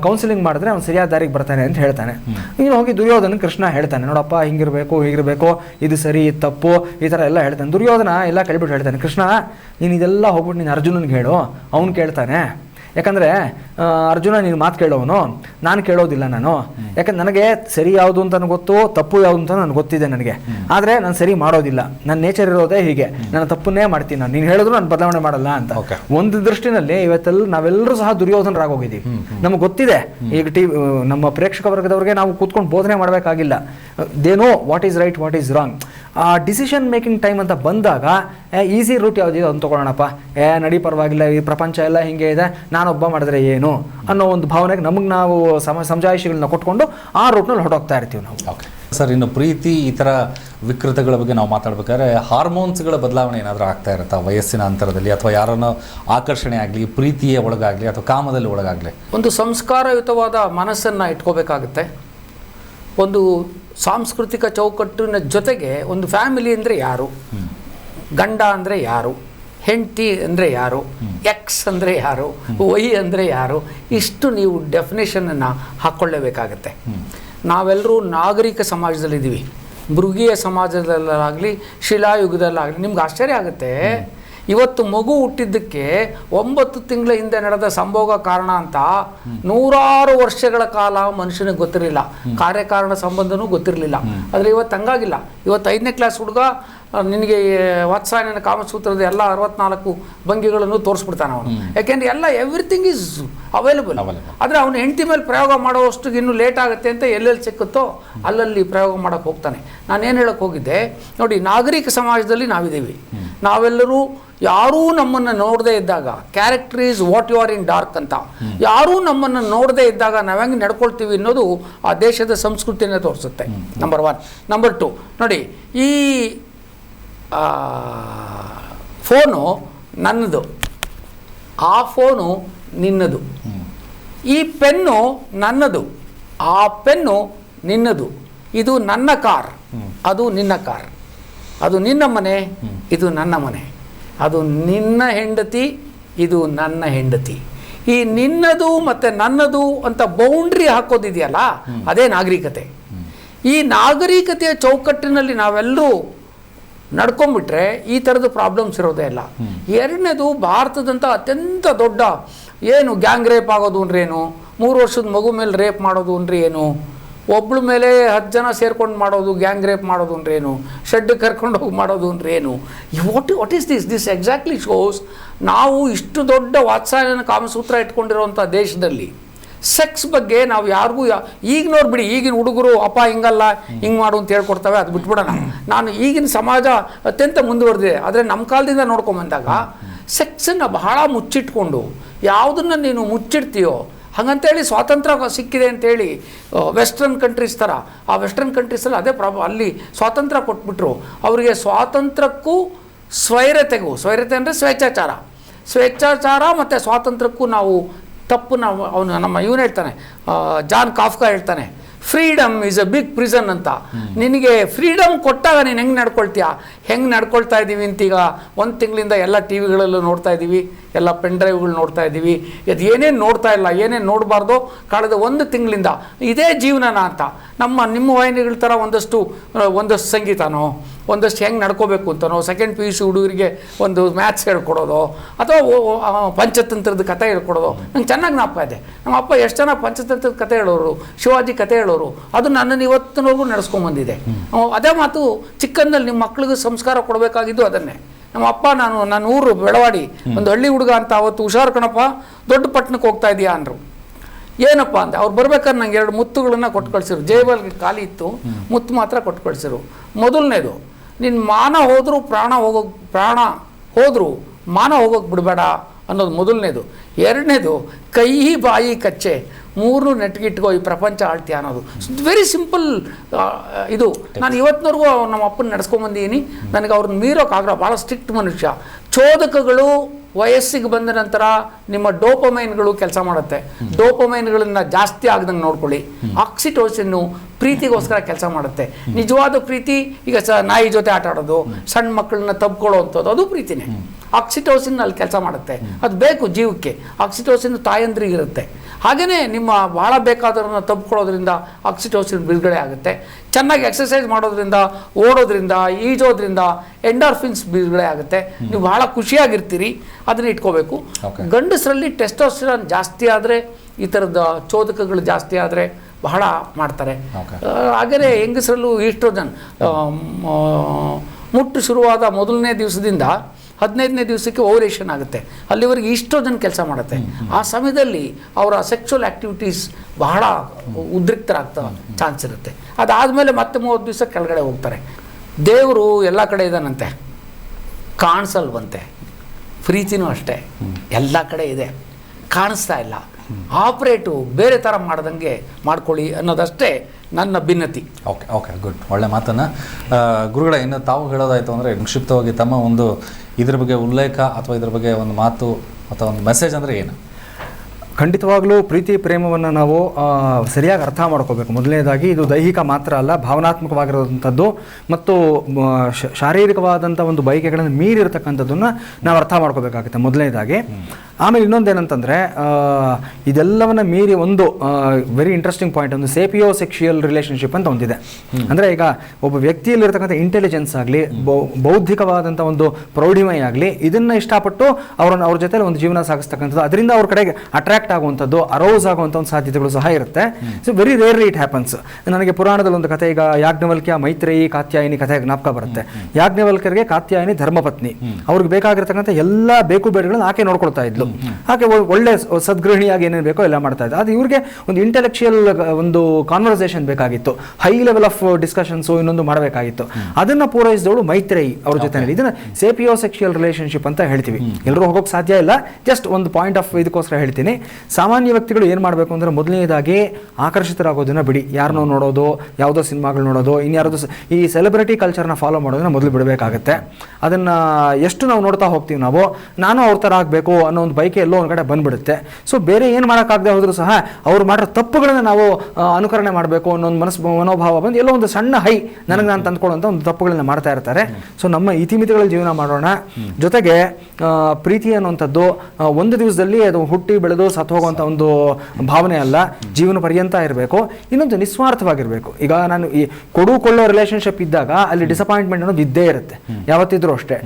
S3: ಕೌನ್ಸಿಲಿಂಗ್ ಮಾಡಿದ್ರೆ ಅವ್ನು ಸರಿಯಾದ ದಾರಿಗೆ ಬರ್ತಾನೆ ಅಂತ ಹೇಳ್ತಾನೆ. ನೀನು ಹೋಗಿ ದುರ್ಯೋಧನ ಕೃಷ್ಣ ಹೇಳ್ತಾನೆ, ನೋಡಪ್ಪ, ಹಿಂಗಿರಬೇಕು, ಹೀಗಿರಬೇಕು, ಇದು ಸರಿ, ಇದು ತಪ್ಪು, ಈ ಥರ ಎಲ್ಲ ಹೇಳ್ತಾನೆ. ದುರ್ಯೋಧನ ಎಲ್ಲ ಕೇಳ್ಬಿಟ್ಟು ಹೇಳ್ತಾನೆ, ಕೃಷ್ಣ, ನೀನು ಇದೆಲ್ಲ ಹೋಗ್ಬಿಟ್ಟು ನೀನು ಅರ್ಜುನನ್ಗೆ ಹೇಳು, ಅವ್ನು ಕೇಳ್ತಾನೆ. ಯಾಕಂದರೆ ಅರ್ಜುನ ನೀನು ಮಾತು ಕೇಳೋವನು ನಾನು ಕೇಳೋದಿಲ್ಲ ನಾನು. ಯಾಕಂದ್ರೆ ನನಗೆ ಸರಿ ಯಾವುದು ಅಂತ ನನಗೆ ಗೊತ್ತು ತಪ್ಪು ಯಾವುದು ಅಂತ ನನಗೆ ಗೊತ್ತಿದೆ ನನಗೆ. ಆದರೆ ನಾನು ಸರಿ ಮಾಡೋದಿಲ್ಲ. ನನ್ನ ನೇಚರ್ ಇರೋದೇ ಹೀಗೆ. ನನ್ನ ತಪ್ಪನ್ನೇ ಮಾಡ್ತೀನಿ ನಾನು. ನೀನು ಹೇಳಿದ್ರು ನಾನು ಬದಲಾವಣೆ ಮಾಡಲ್ಲ ಅಂತ. ಒಂದು ದೃಷ್ಟಿನಲ್ಲಿ ಇವತ್ತೆಲ್ಲ ನಾವೆಲ್ಲರೂ ಸಹ ದುರ್ಯೋಧನರಾಗೋಗಿದ್ದೀವಿ. ನಮಗೆ ಗೊತ್ತಿದೆ. ಈಗ ಟಿ ನಮ್ಮ ಪ್ರೇಕ್ಷಕ ವರ್ಗದವ್ರಿಗೆ ನಾವು ಕೂತ್ಕೊಂಡು ಬೋಧನೆ ಮಾಡಬೇಕಾಗಿಲ್ಲ. ದೇನೋ what is right what is wrong decision making time ಅಂತ ಬಂದಾಗ ಈಸಿ ರೂಟ್ ಯಾವುದಿದೆ ಅದನ್ನು ತೊಗೊಳ್ಳೋಣಪ್ಪ. ಏ ನಡಿ ಪರವಾಗಿಲ್ಲ ಈ ಪ್ರಪಂಚ ಎಲ್ಲ ಹಿಂಗೆ ಇದೆ. ನಾನೊಬ್ಬ ಮಾಡಿದ್ರೆ ಏನು? ಅನ್ನೋ ಒಂದು ಭಾವನೆಗೆ ನಮಗೆ ನಾವು ಸಮ ಸಮಜಾಯಿಷಿಗಳನ್ನ ಕೊಟ್ಕೊಂಡು ಆ ರೂಟ್ನಲ್ಲಿ ಹೊರಟೋಗ್ತಾ ಇರ್ತೀವಿ ನಾವು.
S1: ಓಕೆ ಸರ್ ಇನ್ನು ಪ್ರೀತಿ ಈ ಥರ ವಿಕೃತಗಳ ಬಗ್ಗೆ ನಾವು ಮಾತಾಡ್ಬೇಕಾದ್ರೆ ಹಾರ್ಮೋನ್ಸ್ಗಳ ಬದಲಾವಣೆ ಏನಾದರೂ ಆಗ್ತಾ ಇರುತ್ತಾ? ವಯಸ್ಸಿನ ಅಂತರದಲ್ಲಿ ಅಥವಾ ಯಾರನ್ನೋ ಆಕರ್ಷಣೆ ಆಗಲಿ ಪ್ರೀತಿಯ ಒಳಗಾಗಲಿ ಅಥವಾ ಕಾಮದಲ್ಲಿ ಒಳಗಾಗಲಿ?
S2: ಒಂದು ಸಂಸ್ಕಾರಯುತವಾದ ಮನಸ್ಸನ್ನು ಇಟ್ಕೋಬೇಕಾಗುತ್ತೆ. ಒಂದು ಸಾಂಸ್ಕೃತಿಕ ಚೌಕಟ್ಟಿನ ಜೊತೆಗೆ ಒಂದು ಫ್ಯಾಮಿಲಿ ಅಂದರೆ ಯಾರು? ಗಂಡ ಅಂದರೆ ಯಾರು? ಹೆಂಡತಿ ಅಂದರೆ ಯಾರು? ಎಕ್ಸ್ ಅಂದರೆ ಯಾರು? ವೈ ಅಂದರೆ ಯಾರು? ಇಷ್ಟು ನೀವು ಡೆಫಿನೇಷನನ್ನು ಹಾಕ್ಕೊಳ್ಳೇಬೇಕಾಗತ್ತೆ ನಾವೆಲ್ಲರೂ ನಾಗರಿಕ ಸಮಾಜದಲ್ಲಿದ್ದೀವಿ. ಮೃಗೀಯ ಸಮಾಜದಲ್ಲಾಗಲಿ, ಶಿಲಾಯುಗದಲ್ಲಾಗಲಿ ನಿಮ್ಗೆ ಆಶ್ಚರ್ಯ ಆಗುತ್ತೆ. ಇವತ್ತು ಮಗು ಹುಟ್ಟಿದ್ದಕ್ಕೆ ಒಂಬತ್ತು ತಿಂಗಳ ಹಿಂದೆ ನಡೆದ ಸಂಭೋಗ ಕಾರಣ ಅಂತ ನೂರಾರು ವರ್ಷಗಳ ಕಾಲ ಮನುಷ್ಯನಿಗೆ ಗೊತ್ತಿರಲಿಲ್ಲ. ಕಾರ್ಯಕಾರಣ ಸಂಬಂಧನೂ ಗೊತ್ತಿರಲಿಲ್ಲ. ಆದರೆ ಇವತ್ತು ಹಂಗಾಗಿಲ್ಲ. ಇವತ್ತು ಐದನೇ ಕ್ಲಾಸ್ ಹುಡುಗ ನಿನಗೆ ವಾತ್ಸಾಯನ ಕಾಮಸೂತ್ರದ ಎಲ್ಲ ಅರವತ್ನಾಲ್ಕು ಭಂಗಿಗಳನ್ನು ತೋರಿಸ್ಬಿಡ್ತಾನೆ ಅವನು. ಯಾಕೆಂದ್ರೆ ಎಲ್ಲ ಎವ್ರಿಥಿಂಗ್ ಈಸ್ ಅವೈಲಬಲ್. ಆದರೆ ಅವನು ಹೆಂಡತಿ ಮೇಲೆ ಪ್ರಯೋಗ ಮಾಡೋವಷ್ಟು ಇನ್ನೂ ಲೇಟ್ ಆಗುತ್ತೆ ಅಂತ ಎಲ್ಲೆಲ್ಲಿ ಸಿಕ್ಕುತ್ತೋ ಅಲ್ಲಲ್ಲಿ ಪ್ರಯೋಗ ಮಾಡೋಕ್ಕೆ ಹೋಗ್ತಾನೆ. ನಾನೇನು ಹೇಳೋಕ್ಕೆ ಹೋಗಿದ್ದೆ? ನೋಡಿ ನಾಗರಿಕ ಸಮಾಜದಲ್ಲಿ ನಾವಿದ್ದೀವಿ. ನಾವೆಲ್ಲರೂ ಯಾರೂ ನಮ್ಮನ್ನು ನೋಡದೇ ಇದ್ದಾಗ character is what you are in dark ಅಂತ. ಯಾರೂ ನಮ್ಮನ್ನು ನೋಡದೇ ಇದ್ದಾಗ ನಾವು ಹೆಂಗೆ ನಡ್ಕೊಳ್ತೀವಿ ಅನ್ನೋದು ಆ ದೇಶದ ಸಂಸ್ಕೃತಿನೇ ತೋರಿಸುತ್ತೆ. ನಂಬರ್ ಒನ್ ನಂಬರ್ ಟು ನೋಡಿ ಈ ಫೋನು ನನ್ನದು. ಆ ಫೋನು ನಿನ್ನದು. ಈ ಪೆನ್ನು ನನ್ನದು. ಆ ಪೆನ್ನು ನಿನ್ನದು. ಇದು ನನ್ನ ಕಾರ್. ಅದು ನಿನ್ನ ಕಾರ್. ಅದು ನಿನ್ನ ಮನೆ. ಇದು ನನ್ನ ಮನೆ. ಅದು ನಿನ್ನ ಹೆಂಡತಿ ಇದು ನನ್ನ ಹೆಂಡತಿ. ಈ ನಿನ್ನದು ಮತ್ತು ನನ್ನದು ಅಂತ ಬೌಂಡ್ರಿ ಹಾಕೋದಿದೆಯಲ್ಲ ಅದೇ ನಾಗರಿಕತೆ. ಈ ನಾಗರಿಕತೆಯ ಚೌಕಟ್ಟಿನಲ್ಲಿ ನಾವೆಲ್ಲರೂ ನಡ್ಕೊಂಡ್ಬಿಟ್ರೆ ಈ ಥರದ ಪ್ರಾಬ್ಲಮ್ಸ್ ಇರೋದೇ ಇಲ್ಲ. ಎರಡನೇದು ಭಾರತದಂಥ ಅತ್ಯಂತ ದೊಡ್ಡ ಏನು ಗ್ಯಾಂಗ್ ರೇಪ್ ಆಗೋದು ಅಂದ್ರೆ ಏನು? ಮೂರು ವರ್ಷದ ಮಗು ಮೇಲೆ ರೇಪ್ ಮಾಡೋದು ಅಂದ್ರೆ ಏನು? ಒಬ್ಳ ಮೇಲೆ ಹತ್ತು ಜನ ಸೇರ್ಕೊಂಡು ಮಾಡೋದು ಗ್ಯಾಂಗ್ ರೇಪ್ ಮಾಡೋದು ಅಂದ್ರೇನು ಶೆಡ್ ಕರ್ಕೊಂಡು ಹೋಗಿ ಮಾಡೋದು ಅಂದ್ರೇನು what what is this this exactly shows ನಾವು ಇಷ್ಟು ದೊಡ್ಡ ವಾತ್ಸಾಯನ ಕಾಮಸೂತ್ರ ಇಟ್ಕೊಂಡಿರುವಂಥ ದೇಶದಲ್ಲಿ ಸೆಕ್ಸ್ ಬಗ್ಗೆ ನಾವು ಯಾರಿಗೂ ಈಗ ನೋಡ್ಬಿಡಿ ಈಗಿನ ಹುಡುಗರು ಅಪ್ಪ ಹಿಂಗಲ್ಲ, ಹಿಂಗೆ ಮಾಡು ಅಂತ ಹೇಳ್ಕೊಡ್ತವೆ, ಅದು ಬಿಟ್ಬಿಡೋಣ. ನಾನು ಈಗಿನ ಸಮಾಜ ಅತ್ಯಂತ ಮುಂದುವರೆದಿದೆ. ಆದರೆ ನಮ್ಮ ಕಾಲದಿಂದ ನೋಡ್ಕೊಂಬಂದಾಗ ಸೆಕ್ಸನ್ನು ಬಹಳ ಮುಚ್ಚಿಟ್ಕೊಂಡು, ಯಾವುದನ್ನು ನೀನು ಮುಚ್ಚಿಡ್ತೀಯೋ ಹಾಗಂತೇಳಿ ಸ್ವಾತಂತ್ರ್ಯ ಸಿಕ್ಕಿದೆ ಅಂತೇಳಿ ವೆಸ್ಟರ್ನ್ ಕಂಟ್ರೀಸ್ ಥರ ಆ ವೆಸ್ಟರ್ನ್ ಕಂಟ್ರೀಸಲ್ಲಿ ಅದೇ ಪ್ರಾಬ್ಲಮ್ ಅಲ್ಲಿ ಸ್ವಾತಂತ್ರ್ಯ ಕೊಟ್ಬಿಟ್ರು. ಅವರಿಗೆ ಸ್ವಾತಂತ್ರ್ಯಕ್ಕೂ ಸ್ವೈರತೆಗೂ ಸ್ವೈರತೆ ಅಂದರೆ ಸ್ವೇಚ್ಛಾಚಾರ. ಸ್ವೇಚ್ಛಾಚಾರ ಮತ್ತು ಸ್ವಾತಂತ್ರ್ಯಕ್ಕೂ ನಾವು ತಪ್ಪು ನಾವು ಅವನು ನಮ್ಮ ಇವನು ಹೇಳ್ತಾನೆ ಜಾನ್ ಕಾಫ್ಕಾ ಹೇಳ್ತಾನೆ freedom is a big prison ಅಂತ. ನಿನಗೆ ಫ್ರೀಡಮ್ ಕೊಟ್ಟಾಗ ನೀನು ಹೆಂಗೆ ನಡ್ಕೊಳ್ತೀಯ? ಹೆಂಗೆ ನಡ್ಕೊಳ್ತಾ ಇದ್ದೀವಿ ಅಂತೀಗ? ಒಂದು ತಿಂಗಳಿಂದ ಎಲ್ಲ ಟಿ ವಿಗಳಲ್ಲೂ ನೋಡ್ತಾ ಇದ್ದೀವಿ ಎಲ್ಲ ಪೆನ್ ಡ್ರೈವ್ಗಳು ನೋಡ್ತಾ ಇದ್ದೀವಿ. ಅದು ಏನೇನು ನೋಡ್ತಾ ಇಲ್ಲ ಏನೇನು ನೋಡಬಾರ್ದು ಕಳೆದ ಒಂದು ತಿಂಗಳಿಂದ ಇದೇ ಜೀವನನ ಅಂತ. ನಮ್ಮ ನಿಮ್ಮ ವಾಹಿನಿಗಳ ಥರ ಒಂದಷ್ಟು ಒಂದಷ್ಟು ಸಂಗೀತನೋ ಒಂದಷ್ಟು ಹೆಂಗೆ ನಡ್ಕೋಬೇಕು ಅಂತನೋ ಸೆಕೆಂಡ್ ಪಿ ಯು ಸಿ ಹುಡುಗರಿಗೆ ಒಂದು ಮ್ಯಾಥ್ಸ್ ಹೇಳ್ಕೊಡೋದು ಅಥವಾ ಪಂಚತಂತ್ರದ ಕತೆ ಹೇಳ್ಕೊಡೋದು ನಂಗೆ ಚೆನ್ನಾಗಿ ಜ್ಞಾಪಕ ಇದೆ. ನಮ್ಮ ಅಪ್ಪ ಎಷ್ಟು ಜನ ಪಂಚತಂತ್ರದ ಕತೆ ಹೇಳೋರು ಶಿವಾಜಿ ಕತೆ ಹೇಳೋರು ಅದು ನನ್ನನ್ನು ಇವತ್ತಿನವರೆಗೂ ನಡೆಸ್ಕೊಂಬಂದಿದೆ ಅದೇ ಮಾತು ಚಿಕ್ಕಂದಲ್ಲಿ ನಿಮ್ಮ ಮಕ್ಳಿಗೂ ಸಂಸ್ಕಾರ ಕೊಡಬೇಕಾಗಿದ್ದು ಅದನ್ನೇ. ನಮ್ಮ ಅಪ್ಪ, ನಾನು, ನನ್ನ ಊರು ಬೆಳವಾಡಿ, ಒಂದು ಹಳ್ಳಿ ಹುಡುಗ ಅಂತ ಅವತ್ತು ಹುಷಾರು ಕಣಪ್ಪ, ದೊಡ್ಡ ಪಟ್ಟಣಕ್ಕೆ ಹೋಗ್ತಾ ಇದೆಯಾ ಅಂದರು. ಏನಪ್ಪ ಅಂತ ಅವ್ರು ಬರ್ಬೇಕಾದ್ರೆ ನಂಗೆ ಎರಡು ಮುತ್ತುಗಳನ್ನ ಕೊಟ್ಟು ಕಳಿಸಿರು. ಜೇಬಲ್ ಖಾಲಿ ಇತ್ತು, ಮುತ್ತು ಮಾತ್ರ ಕೊಟ್ಟು ಕಳಿಸಿರು. ಮೊದಲನೇದು ನಿನ್ನ ಮಾನ ಹೋದರೂ ಪ್ರಾಣ ಹೋಗೋ, ಪ್ರಾಣ ಹೋದರೂ ಮಾನ ಹೋಗೋಕೆ ಬಿಡಬೇಡ ಅನ್ನೋದು ಮೊದಲನೇದು. ಎರಡನೇದು ಕೈ ಬಾಯಿ ಕಚ್ಚೆ. ಮೂರು ನೆಟ್ಗಿಟ್ಕೋ ಈ ಪ್ರಪಂಚ ಆಳ್ತೀಯ ಅನ್ನೋದು. ವೆರಿ ಸಿಂಪಲ್ ಇದು. ನಾನು ಇವತ್ತಿನವರೆಗೂ ನಮ್ಮ ಅಪ್ಪನ ನಡೆಸ್ಕೊಂಬಂದಿದ್ದೀನಿ ನನಗೆ ಅವ್ರನ್ನ ಮೀರೋಕ್ಕಾಗಲ್ಲ ಭಾಳ ಸ್ಟ್ರಿಕ್ಟ್ ಮನುಷ್ಯ. ಚೋದಕಗಳು ವಯಸ್ಸಿಗೆ ಬಂದ ನಂತರ ನಿಮ್ಮ ಡೋಪಮೈನ್ಗಳು ಕೆಲಸ ಮಾಡುತ್ತೆ. ಡೋಪಮೈನ್ಗಳನ್ನ ಜಾಸ್ತಿ ಆಗದಂಗೆ ನೋಡ್ಕೊಳ್ಳಿ. ಆಕ್ಸಿಟೋಸಿನ್ನು ಪ್ರೀತಿಗೋಸ್ಕರ ಕೆಲಸ ಮಾಡುತ್ತೆ. ನಿಜವಾದ ಪ್ರೀತಿ, ಈಗ ಸ ನಾಯಿ ಜೊತೆ ಆಟ ಆಡೋದು ಸಣ್ಣ ಮಕ್ಕಳನ್ನ ತಬ್ಕೊಳ್ಳೋವಂಥದ್ದು ಅದು ಪ್ರೀತಿನೇ. ಆಕ್ಸಿಟೋಸಿನ್ ಅಲ್ಲಿ ಕೆಲಸ ಮಾಡುತ್ತೆ. ಅದು ಬೇಕು ಜೀವಕ್ಕೆ ಆಕ್ಸಿಟೋಸಿನ್ ತಾಯಂದ್ರಿಗೆ ಇರುತ್ತೆ. ಹಾಗೆಯೇ ನಿಮ್ಮ ಭಾಳ ಬೇಕಾದವ್ರನ್ನ ತಬ್ಕೊಳ್ಳೋದ್ರಿಂದ ಆಕ್ಸಿಟೋಸಿನ್ ಬಿಡುಗಡೆ ಆಗುತ್ತೆ. ಚೆನ್ನಾಗಿ ಎಕ್ಸಸೈಸ್ ಮಾಡೋದ್ರಿಂದ ಓಡೋದ್ರಿಂದ ಈಜೋದ್ರಿಂದ ಎಂಡಾರ್ಫಿನ್ಸ್ ಬಿಡುಗಡೆ ಆಗುತ್ತೆ. ನೀವು ಭಾಳ ಖುಷಿಯಾಗಿರ್ತೀರಿ ಅದನ್ನ ಇಟ್ಕೋಬೇಕು. ಗಂಡಸರಲ್ಲಿ ಟೆಸ್ಟೋಸ್ಟಿರಾನ್ ಜಾಸ್ತಿ ಆದರೆ ಈ ಥರದ ಚೋದಕಗಳು ಜಾಸ್ತಿ ಆದರೆ ಬಹಳ ಮಾಡ್ತಾರೆ. ಹಾಗೆಯೇ ಹೆಂಗಸರಲ್ಲೂ ಈಸ್ಟ್ರೋಜನ್ ಮುಟ್ಟು ಶುರುವಾದ ಮೊದಲನೇ ದಿವಸದಿಂದ ಹದಿನೈದನೇ ದಿವಸಕ್ಕೆ ಓವರೇಷನ್ ಆಗುತ್ತೆ. ಅಲ್ಲಿವರೆಗೆ ಈಸ್ಟ್ರೋಜನ್ ಕೆಲಸ ಮಾಡುತ್ತೆ. ಆ ಸಮಯದಲ್ಲಿ ಅವರ ಸೆಕ್ಚುವಲ್ ಆ್ಯಕ್ಟಿವಿಟೀಸ್ ಬಹಳ ಉದ್ರಿಕ್ತರಾಗ್ತಾ ಚಾನ್ಸ್ ಇರುತ್ತೆ. ಅದಾದಮೇಲೆ ಮತ್ತೆ ಮೂವತ್ತು ದಿವಸ ಕೆಳಗಡೆ ಹೋಗ್ತಾರೆ. ದೇವರು ಎಲ್ಲ ಕಡೆ ಇದ್ದಾನಂತೆ. ಕಾಣಿಸಲ್ವಂತೆ. ಪ್ರೀತಿನೂ ಅಷ್ಟೇ. ಎಲ್ಲ ಕಡೆ ಇದೆ. ಕಾಣಿಸ್ತಾ ಇಲ್ಲ. ಆಪ್ರೇಟು ಬೇರೆ ಥರ ಮಾಡ್ದಂಗೆ ಮಾಡ್ಕೊಳ್ಳಿ ಅನ್ನೋದಷ್ಟೇ ನನ್ನ ಭಿನ್ನತಿ.
S1: Okay okay, good. ಒಳ್ಳೆ ಮಾತನ್ನು. ಗುರುಗಳ, ಇನ್ನು ತಾವು ಹೇಳೋದಾಯಿತು ಅಂದರೆ, ನಿಕ್ಷಿಪ್ತವಾಗಿ ತಮ್ಮ ಒಂದು ಇದ್ರ ಬಗ್ಗೆ ಉಲ್ಲೇಖ ಅಥವಾ ಇದ್ರ ಬಗ್ಗೆ ಒಂದು ಮಾತು ಅಥವಾ ಒಂದು ಮೆಸೇಜ್ ಅಂದರೆ ಏನು?
S3: ಖಂಡಿತವಾಗ್ಲೂ ಪ್ರೀತಿ ಪ್ರೇಮವನ್ನು ನಾವು ಸರಿಯಾಗಿ ಅರ್ಥ ಮಾಡ್ಕೋಬೇಕು. ಮೊದಲನೇದಾಗಿ ಇದು ದೈಹಿಕ ಮಾತ್ರ ಅಲ್ಲ ಭಾವನಾತ್ಮಕವಾಗಿರುವಂಥದ್ದು ಮತ್ತು ಶಾರೀರಿಕವಾದಂಥ ಒಂದು ಬಯಕೆಗಳನ್ನು ಮೀರಿರ್ತಕ್ಕಂಥದ್ದನ್ನು ನಾವು ಅರ್ಥ ಮಾಡ್ಕೋಬೇಕಾಗುತ್ತೆ ಮೊದಲನೇದಾಗಿ. ಆಮೇಲೆ ಇನ್ನೊಂದೇನಂತಂದರೆ ಇದೆಲ್ಲವನ್ನು ಮೀರಿ ಒಂದು ವೆರಿ ಇಂಟ್ರೆಸ್ಟಿಂಗ್ ಪಾಯಿಂಟ್ ಒಂದು ಸೇಪಿಯೋ ಸೆಕ್ಷುಯಲ್ ರಿಲೇಷನ್ಶಿಪ್ ಅಂತ ಒಂದಿದೆ. ಅಂದರೆ ಈಗ ಒಬ್ಬ ವ್ಯಕ್ತಿಯಲ್ಲಿರ್ತಕ್ಕಂಥ ಇಂಟೆಲಿಜೆನ್ಸ್ ಆಗಲಿ ಬೌದ್ಧಿಕವಾದಂಥ ಒಂದು ಪ್ರೌಢಿಮೆ ಆಗಲಿ ಇದನ್ನು ಇಷ್ಟಪಟ್ಟು ಅವರನ್ನು ಅವ್ರ ಜೊತೆ ಒಂದು ಜೀವನ ಸಾಗಿಸ್ತಕ್ಕಂಥದ್ದು. ಅದರಿಂದ ಅವ್ರ ಕಡೆಗೆ ಅಟ್ರಾಕ್ಟ್ ಆಗುವಂಥದ್ದು ಅರೌಸ್ ಆಗುವಂಥ ಒಂದು ಸಾಧ್ಯತೆಗಳು ಸಹ ಇರುತ್ತೆ. So very rarely it happens ನನಗೆ ಪುರಾಣದಲ್ಲಿ ಒಂದು ಕಥೆ ಈಗ ಯಾಜ್ಞವಲ್ಕ್ಯ ಮೈತ್ರೇಯಿ ಕಾತ್ಯಾಯಿನಿ ಕಥೆ ಜ್ಞಾಪಕ ಬರುತ್ತೆ. ಯಾಜ್ಞವಲ್ಕರಿಗೆ ಕಾತ್ಯಾಯಿನಿ ಧರ್ಮಪತ್ನಿ. ಅವ್ರಿಗೆ ಬೇಕಾಗಿರ್ತಕ್ಕಂಥ ಎಲ್ಲ ಬೇಕು ಬೇಡಗಳನ್ನ ಆಕೆ ನೋಡ್ಕೊಳ್ತಾ ಇದ್ಲು. ಆಕೆ ಒಳ್ಳೆ ಸದ್ಗೃಹಿಣಿಯಾಗಿ ಏನೇನು ಬೇಕೋ ಎಲ್ಲ ಮಾಡ್ತಾ ಇದ್ದ ಅದು ಇವ್ರಿಗೆ ಒಂದು ಇಂಟೆಲೆಕ್ಚುಯಲ್ ಒಂದು ಕಾನ್ವರ್ಸೇಷನ್ ಬೇಕಾಗಿತ್ತು. ಹೈ ಲೆವೆಲ್ ಆಫ್ ಡಿಸ್ಕಷನ್ಸು ಇನ್ನೊಂದು ಮಾಡಬೇಕಾಗಿತ್ತು. ಅದನ್ನ ಪೂರೈಸಿದವಳು ಮೈತ್ರೇಯಿ ಅವ್ರ ಜೊತೆ ಇದನ್ನ ಸೇಪಿಯೋ ಸೆಕ್ಷುಯಲ್ ರಿಲೇಶನ್ಶಿಪ್ ಅಂತ ಹೇಳ್ತೀವಿ. ಎಲ್ಲರೂ ಹೋಗೋಕೆ ಸಾಧ್ಯ ಇಲ್ಲ. ಜಸ್ಟ್ ಒಂದು ಪಾಯಿಂಟ್ ಆಫ್ ಇದಕ್ಕೋಸ್ಕರ ಹೇಳ್ತೀನಿ. ಸಾಮಾನ್ಯ ವ್ಯಕ್ತಿಗಳು ಏನು ಮಾಡಬೇಕು ಅಂದ್ರೆ ಮೊದಲನೇದಾಗಿ ಆಕರ್ಷಿತರಾಗೋದನ್ನು ಬಿಡಿ. ಯಾರನ್ನೋ ನೋಡೋದು ಯಾವುದೋ ಸಿನಿಮಾಗಳು ನೋಡೋದು ಇನ್ಯಾರದೋ ಈ ಸೆಲೆಬ್ರಿಟಿ ಕಲ್ಚರ್ನ ಫಾಲೋ ಮಾಡೋದನ್ನ ಮೊದಲು ಬಿಡಬೇಕಾಗತ್ತೆ. ಅದನ್ನ ಎಷ್ಟು ನಾವು ನೋಡ್ತಾ ಹೋಗ್ತೀವಿ ನಾವು ನಾನು ಅವ್ರ ಥರ ಆಗಬೇಕು ಅನ್ನೋ ಒಂದು ಬೈಕೆ ಎಲ್ಲೋ ಒಂದು ಕಡೆ ಬಂದುಬಿಡುತ್ತೆ. ಸೊ ಬೇರೆ ಏನು ಮಾಡೋಕ್ಕಾಗದೆ ಹೋದರೂ ಸಹ ಅವ್ರು ಮಾಡಿರೋ ತಪ್ಪುಗಳನ್ನ ನಾವು ಅನುಕರಣೆ ಮಾಡಬೇಕು ಅನ್ನೋ ಒಂದು ಮನಸ್ಸು ಮನೋಭಾವ ಬಂದು ಎಲ್ಲೋ ಒಂದು ಸಣ್ಣ ಹೈ ನನಗೆ ನಾನು ತಂದ್ಕೊಳ್ಳೋಂಥ ಒಂದು ತಪ್ಪುಗಳನ್ನ ಮಾಡ್ತಾ ಇರ್ತಾರೆ. ಸೊ ನಮ್ಮ ಇತಿಮಿತಿಗಳಲ್ಲಿ ಜೀವನ ಮಾಡೋಣ. ಜೊತೆಗೆ ಪ್ರೀತಿ ಅನ್ನುವಂಥದ್ದು ಒಂದು ದಿವಸದಲ್ಲಿ ಅದು ಹುಟ್ಟಿ ಬೆಳೆದು ಸತ್ತು ಹೋಗುವಂಥ ಒಂದು ಭಾವನೆ ಅಲ್ಲ ಜೀವನ ಪರ್ಯಂತ ಇರಬೇಕು ಇನ್ನೊಂದು ನಿಸ್ವಾರ್ಥವಾಗಿರಬೇಕು. ಈಗ ನಾನು ಈ ಕೊಡು ಕೊಳ್ಳೋ ರಿಲೇಶನ್ಶಿಪ್ ಇದ್ದಾಗ ಅಲ್ಲಿ ಡಿಸಪಾಯಿಂಟ್ಮೆಂಟ್ ಅನ್ನೋದು ಇದ್ದೇ ಇರುತ್ತೆ ಯಾವತ್ತಿದ್ರೂ ಅಷ್ಟೇ.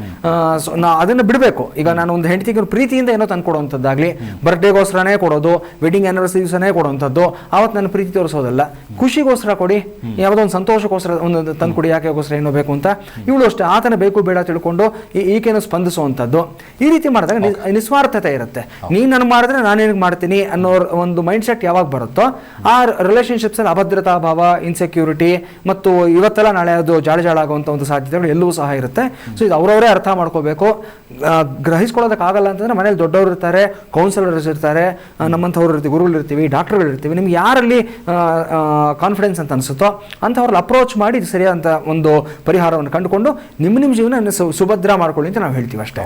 S3: ಸೊ ನಾ ಅದನ್ನು ಬಿಡಬೇಕು. ಈಗ ನಾನು ಒಂದು ಹೆಂಡತಿಗೆ ಪ್ರೀತಿಯಿಂದ ಏನೋ ತಂದು ಕೊಡುವಂಥದ್ದಾಗಲಿ ಬರ್ಡೇಗೋಸ್ಕರನೇ ಕೊಡೋದು ವೆಡ್ಡಿಂಗ್ ಆ್ಯನಿವರ್ಸರಿ ದಿವಸನೇ ಕೊಡುವಂಥದ್ದು ಆವತ್ತು ನನ್ನ ಪ್ರೀತಿ ತೋರಿಸೋದಲ್ಲ. ಖುಷಿಗೋಸ್ಕರ ಕೊಡಿ ಯಾವುದೋ ಒಂದು ಸಂತೋಷಕ್ಕೋಸ್ಕರ ಒಂದು ತಂದು ಕೊಡಿ ಯಾಕೆಗೋಸ್ಕರ ಏನೋ ಬೇಕು ಅಂತ. ಇವಳು ಅಷ್ಟೇ ಆತನ ಬೇಕು ಬೇಡ ತಿಳ್ಕೊಂಡು ಈ ಈಕೆಯನ್ನು ಸ್ಪಂದಿಸುವಂಥದ್ದು. ಈ ರೀತಿ ಮಾಡಿದಾಗ ನಿಸ್ವಾರ್ಥತೆ ಇರುತ್ತೆ. ನೀನು ನನಗೆ ಮಾಡಿದ್ರೆ ನಾನು ನಿನಗೆ ಮಾಡ್ತೀನಿ ಅನ್ನೋ ಒಂದು ಮೈಂಡ್ ಸೆಟ್ ಯಾವಾಗ ಬರುತ್ತೋ ಆ ರಿಲೇಷನ್ಶಿಪ್ಸಲ್ಲಿ ಅಭದ್ರತಾ ಭಾವ ಇನ್ಸೆಕ್ಯೂರಿಟಿ ಮತ್ತು ಇವತ್ತೆಲ್ಲ ನಾಳೆ ಅದು ಜಾಳ ಜಾಳ ಆಗುವಂಥ ಒಂದು ಸಾಧ್ಯತೆಗಳು ಎಲ್ಲವೂ ಸಹ ಇರುತ್ತೆ. ಸೊ ಇದು ಅವರವರೇ ಅರ್ಥ ಮಾಡ್ಕೋಬೇಕು. ಗ್ರಹಿಸ್ಕೊಳ್ಳೋದಕ್ಕಾಗಲ್ಲ ಅಂತಂದ್ರೆ ಮನೇಲಿ ದೊಡ್ಡವರು ಇರ್ತಾರೆ ಕೌನ್ಸಿಲರ್ಸ್ ಇರ್ತಾರೆ ನಮ್ಮಂಥವ್ರು ಇರ್ತೀವಿ ಗುರುಗಳು ಇರ್ತೀವಿ ಡಾಕ್ಟರ್ಗಳು ಇರ್ತೀವಿ, ನಿಮ್ಗೆ ಯಾರಲ್ಲಿ ಕಾನ್ಫಿಡೆನ್ಸ್ ಅಂತ ಅನಿಸುತ್ತೋ ಅಂಥವ್ರಲ್ಲಿ ಅಪ್ರೋಚ್ ಮಾಡಿ ಸರಿಯಾದಂಥ ಒಂದು ಪರಿಹಾರವನ್ನು ಕಂಡುಕೊಂಡು ನಿಮ್ಮ ನಿಮ್ಮ ಜೀವನ ಸುಭದ್ರ ಮಾಡ್ಕೊಳ್ಳಿ ಅಂತ ನಾವು ಹೇಳ್ತೀವಿ ಅಷ್ಟೇ.